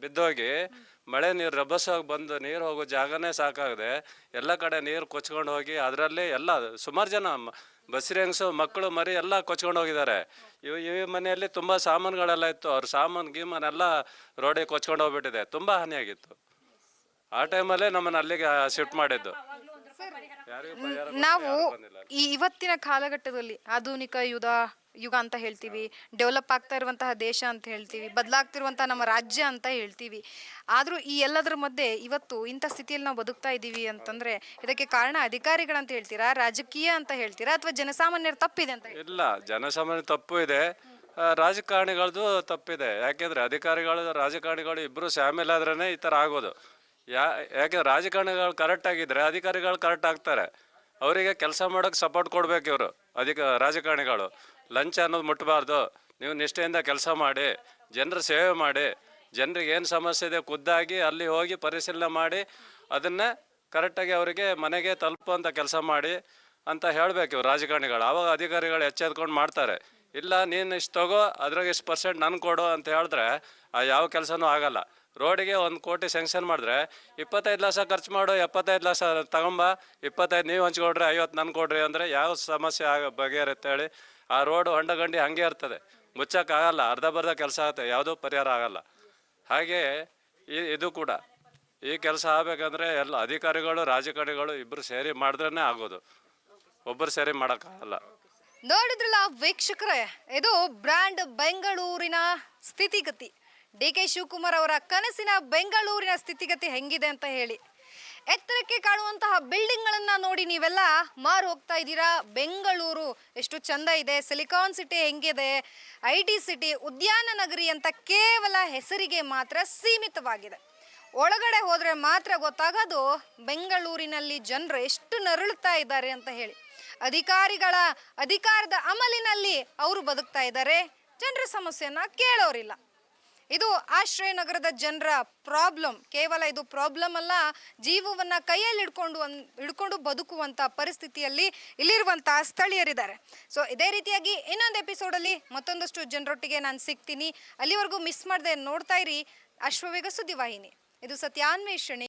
ಬಿದ್ದೋಗಿ ಮಳೆ ನೀರು ರಭಸವಾಗಿ ಬಂದು ನೀರು ಹೋಗೋ ಜಾಗನೇ ಸಾಕಾಗದೆ ಎಲ್ಲ ಕಡೆ ನೀರು ಕೊಚ್ಕೊಂಡು ಹೋಗಿ ಅದರಲ್ಲಿ ಎಲ್ಲ ಸುಮಾರು ಜನ ಮ- ಬಸ್ರಿ ಹೆಂಗಸು ಮಕ್ಕಳು ಮರಿ ಎಲ್ಲ ಕೊಚ್ಕೊಂಡು ಹೋಗಿದ್ದಾರೆ. ಇವ್ ಈ ಮನೆಯಲ್ಲಿ ತುಂಬ ಸಾಮಾನುಗಳೆಲ್ಲ ಇತ್ತು. ಅವ್ರ ಸಾಮಾನು ಎಲ್ಲಾ ರೋಡಿಗೆ ಕೊಚ್ಕೊಂಡು ಹೋಗ್ಬಿಟ್ಟಿದೆ. ತುಂಬ ಹಾನಿಯಾಗಿತ್ತು. ಆ ಟೈಮಲ್ಲೇ ನಮ್ಮನ್ನು ಅಲ್ಲಿಗೆ ಶಿಫ್ಟ್ ಮಾಡಿದ್ದು. ನಾವು ಈ ಇವತ್ತಿನ ಕಾಲಘಟ್ಟದಲ್ಲಿ ಆಧುನಿಕ ಯುಗ ಯುಗ ಅಂತ ಹೇಳ್ತೀವಿ ಡೆವಲಪ್ ಆಗ್ತಾ ಇರುವಂತಹ ದೇಶ ಅಂತ ಹೇಳ್ತೀವಿ ಬದಲಾಗ್ತಿರುವಂತಹ ನಮ್ಮ ರಾಜ್ಯ ಅಂತ ಹೇಳ್ತೀವಿ. ಆದರೂ ಈ ಎಲ್ಲದರ ಮಧ್ಯೆ ಇವತ್ತು ಇಂಥ ಸ್ಥಿತಿಯಲ್ಲಿ ನಾವು ಬದುಕ್ತಾ ಇದ್ದೀವಿ ಅಂತಂದ್ರೆ ಇದಕ್ಕೆ ಕಾರಣ ಅಧಿಕಾರಿಗಳಂತ ಹೇಳ್ತೀರಾ ರಾಜಕೀಯ ಅಂತ ಹೇಳ್ತೀರಾ ಅಥವಾ ಜನಸಾಮಾನ್ಯರ ತಪ್ಪಿದೆ ಅಂತ? ಇಲ್ಲ ಜನಸಾಮಾನ್ಯ ತಪ್ಪು ಇದೆ. ರಾಜಕಾರಣಿಗಳದ್ದು ತಪ್ಪಿದೆ. ಯಾಕೆಂದ್ರೆ ಅಧಿಕಾರಿಗಳು ರಾಜಕಾರಣಿಗಳು ಇಬ್ಬರು ಶಾಮಿಲ್ ಆದ್ರೇ ಈ ತರ ಆಗೋದು. ಯಾ, ಯಾಕೆ ರಾಜಕಾರಣಿಗಳು ಕರೆಕ್ಟ್ ಆಗಿದ್ರೆ ಅಧಿಕಾರಿಗಳು ಕರೆಕ್ಟ್ ಆಗ್ತಾರೆ. ಅವರಿಗೆ ಕೆಲಸ ಮಾಡೋಕೆ ಸಪೋರ್ಟ್ ಕೊಡ್ಬೇಕು ಇವರು, ಅಧಿಕ, ರಾಜಕಾರಣಿಗಳು. ಲಂಚ ಅನ್ನೋದು ಮುಟ್ಟಬಾರ್ದು ನೀವು ನಿಷ್ಠೆಯಿಂದ ಕೆಲಸ ಮಾಡಿ, ಜನರ ಸೇವೆ ಮಾಡಿ, ಜನರಿಗೆ ಏನು ಸಮಸ್ಯೆ ಇದೆ ಖುದ್ದಾಗಿ ಅಲ್ಲಿ ಹೋಗಿ ಪರಿಶೀಲನೆ ಮಾಡಿ, ಅದನ್ನು ಕರೆಕ್ಟಾಗಿ ಅವರಿಗೆ ಮನೆಗೆ ತಲುಪುವಂಥ ಕೆಲಸ ಮಾಡಿ ಅಂತ ಹೇಳಬೇಕು ಇವ್ರು ರಾಜಕಾರಣಿಗಳು. ಆವಾಗ ಅಧಿಕಾರಿಗಳು ಎಚ್ಚೆತ್ಕೊಂಡು ಮಾಡ್ತಾರೆ. ಇಲ್ಲ, ನೀನು ಇಷ್ಟು ತಗೋ, ಅದ್ರಾಗ ಇಷ್ಟು ಪರ್ಸೆಂಟ್ ನಾನು ಕೊಡು ಅಂತ ಹೇಳಿದ್ರೆ, ಆ ಯಾವ ಕೆಲಸನೂ ಆಗಲ್ಲ. ರೋಡಿಗೆ ಒಂದು ಕೋಟಿ ಸ್ಯಾಂಕ್ಷನ್ ಮಾಡಿದ್ರೆ ಇಪ್ಪತ್ತೈದು ಲಕ್ಷ ಖರ್ಚು ಮಾಡು, ಎಪ್ಪತ್ತೈದು ಲಕ್ಷ ತಗೊಂಬ, ಇಪ್ಪತ್ತೈದು ನೀವು ಹಂಚ್ಕೊಡ್ರಿ, ಐವತ್ತು ನನ್ನ ಕೊಡ್ರಿ ಅಂದರೆ ಯಾವ ಸಮಸ್ಯೆ ಆಗ ಬಗೆಹರುತ್ತೆ ಹೇಳಿ. ಆ ರೋಡು ಹೊಂಡಗಂಡಿ ಹಂಗೆ ಇರ್ತದೆ. ಮುಚ್ಚಕ್ಕಾಗಲ್ಲ ಅರ್ಧ ಬರ್ಧ ಕೆಲಸ ಆಗುತ್ತೆ, ಯಾವುದೂ ಪರಿಹಾರ ಆಗಲ್ಲ. ಹಾಗೆ ಇದು ಕೂಡ. ಈ ಕೆಲಸ ಆಗಬೇಕಂದ್ರೆ ಎಲ್ಲ ಅಧಿಕಾರಿಗಳು, ರಾಜಕಾರಣಿಗಳು ಇಬ್ಬರು ಸೇರಿ ಮಾಡಿದ್ರೇ ಆಗೋದು. ಒಬ್ಬರು ಸೇರಿ ಮಾಡೋಕ್ಕಾಗಲ್ಲ. ನೋಡಿದ್ರಲ್ಲ ವೀಕ್ಷಕರೇ, ಇದು ಬ್ರ್ಯಾಂಡ್ ಬೆಂಗಳೂರಿನ ಸ್ಥಿತಿಗತಿ. ಡಿ ಕೆ ಶಿವಕುಮಾರ್ ಅವರ ಕನಸಿನ ಬೆಂಗಳೂರಿನ ಸ್ಥಿತಿಗತಿ ಹೆಂಗಿದೆ ಅಂತ ಹೇಳಿ. ಎತ್ತರಕ್ಕೆ ಕಾಣುವಂತಹ ಬಿಲ್ಡಿಂಗ್ಗಳನ್ನು ನೋಡಿ ನೀವೆಲ್ಲ ಮಾರು ಹೋಗ್ತಾ ಇದ್ದೀರಾ? ಬೆಂಗಳೂರು ಎಷ್ಟು ಚಂದ ಇದೆ, ಸಿಲಿಕಾನ್ ಸಿಟಿ ಹೆಂಗಿದೆ, ಐ ಟಿ ಸಿಟಿ, ಉದ್ಯಾನ ನಗರಿ ಅಂತ ಕೇವಲ ಹೆಸರಿಗೆ ಮಾತ್ರ ಸೀಮಿತವಾಗಿದೆ. ಒಳಗಡೆ ಹೋದ್ರೆ ಮಾತ್ರ ಗೊತ್ತಾಗೋದು ಬೆಂಗಳೂರಿನಲ್ಲಿ ಜನರು ಎಷ್ಟು ನರಳುತ್ತಾ ಇದ್ದಾರೆ ಅಂತ ಹೇಳಿ. ಅಧಿಕಾರಿಗಳ ಅಧಿಕಾರದ ಅಮಲಿನಲ್ಲಿ ಅವರು ಬದುಕ್ತಾ ಇದ್ದಾರೆ. ಜನರ ಸಮಸ್ಯೆಯನ್ನ ಕೇಳೋರಿಲ್ಲ. ಇದು ಆಶ್ರಯ ನಗರದ ಜನರ ಪ್ರಾಬ್ಲಮ್. ಕೇವಲ ಇದು ಪ್ರಾಬ್ಲಮ್ ಅಲ್ಲ, ಜೀವವನ್ನ ಕೈಯಲ್ಲಿ ಹಿಡ್ಕೊಂಡು ಹಿಡ್ಕೊಂಡು ಬದುಕುವಂತ ಪರಿಸ್ಥಿತಿಯಲ್ಲಿ ಇಲ್ಲಿರುವಂತ ಸ್ಥಳೀಯರಿದ್ದಾರೆ. ಸೊ ಇದೇ ರೀತಿಯಾಗಿ ಇನ್ನೊಂದು ಎಪಿಸೋಡಲ್ಲಿ ಮತ್ತೊಂದಷ್ಟು ಜನರೊಟ್ಟಿಗೆ ನಾನು ಸಿಗ್ತೀನಿ. ಅಲ್ಲಿವರೆಗೂ ಮಿಸ್ ಮಾಡದೆ ನೋಡ್ತಾ ಇರಿ. ಅಶ್ವವೇಗ ಸುದ್ದಿವಾಹಿನಿ. ಇದು ಸತ್ಯಾನ್ವೇಷಣೆ.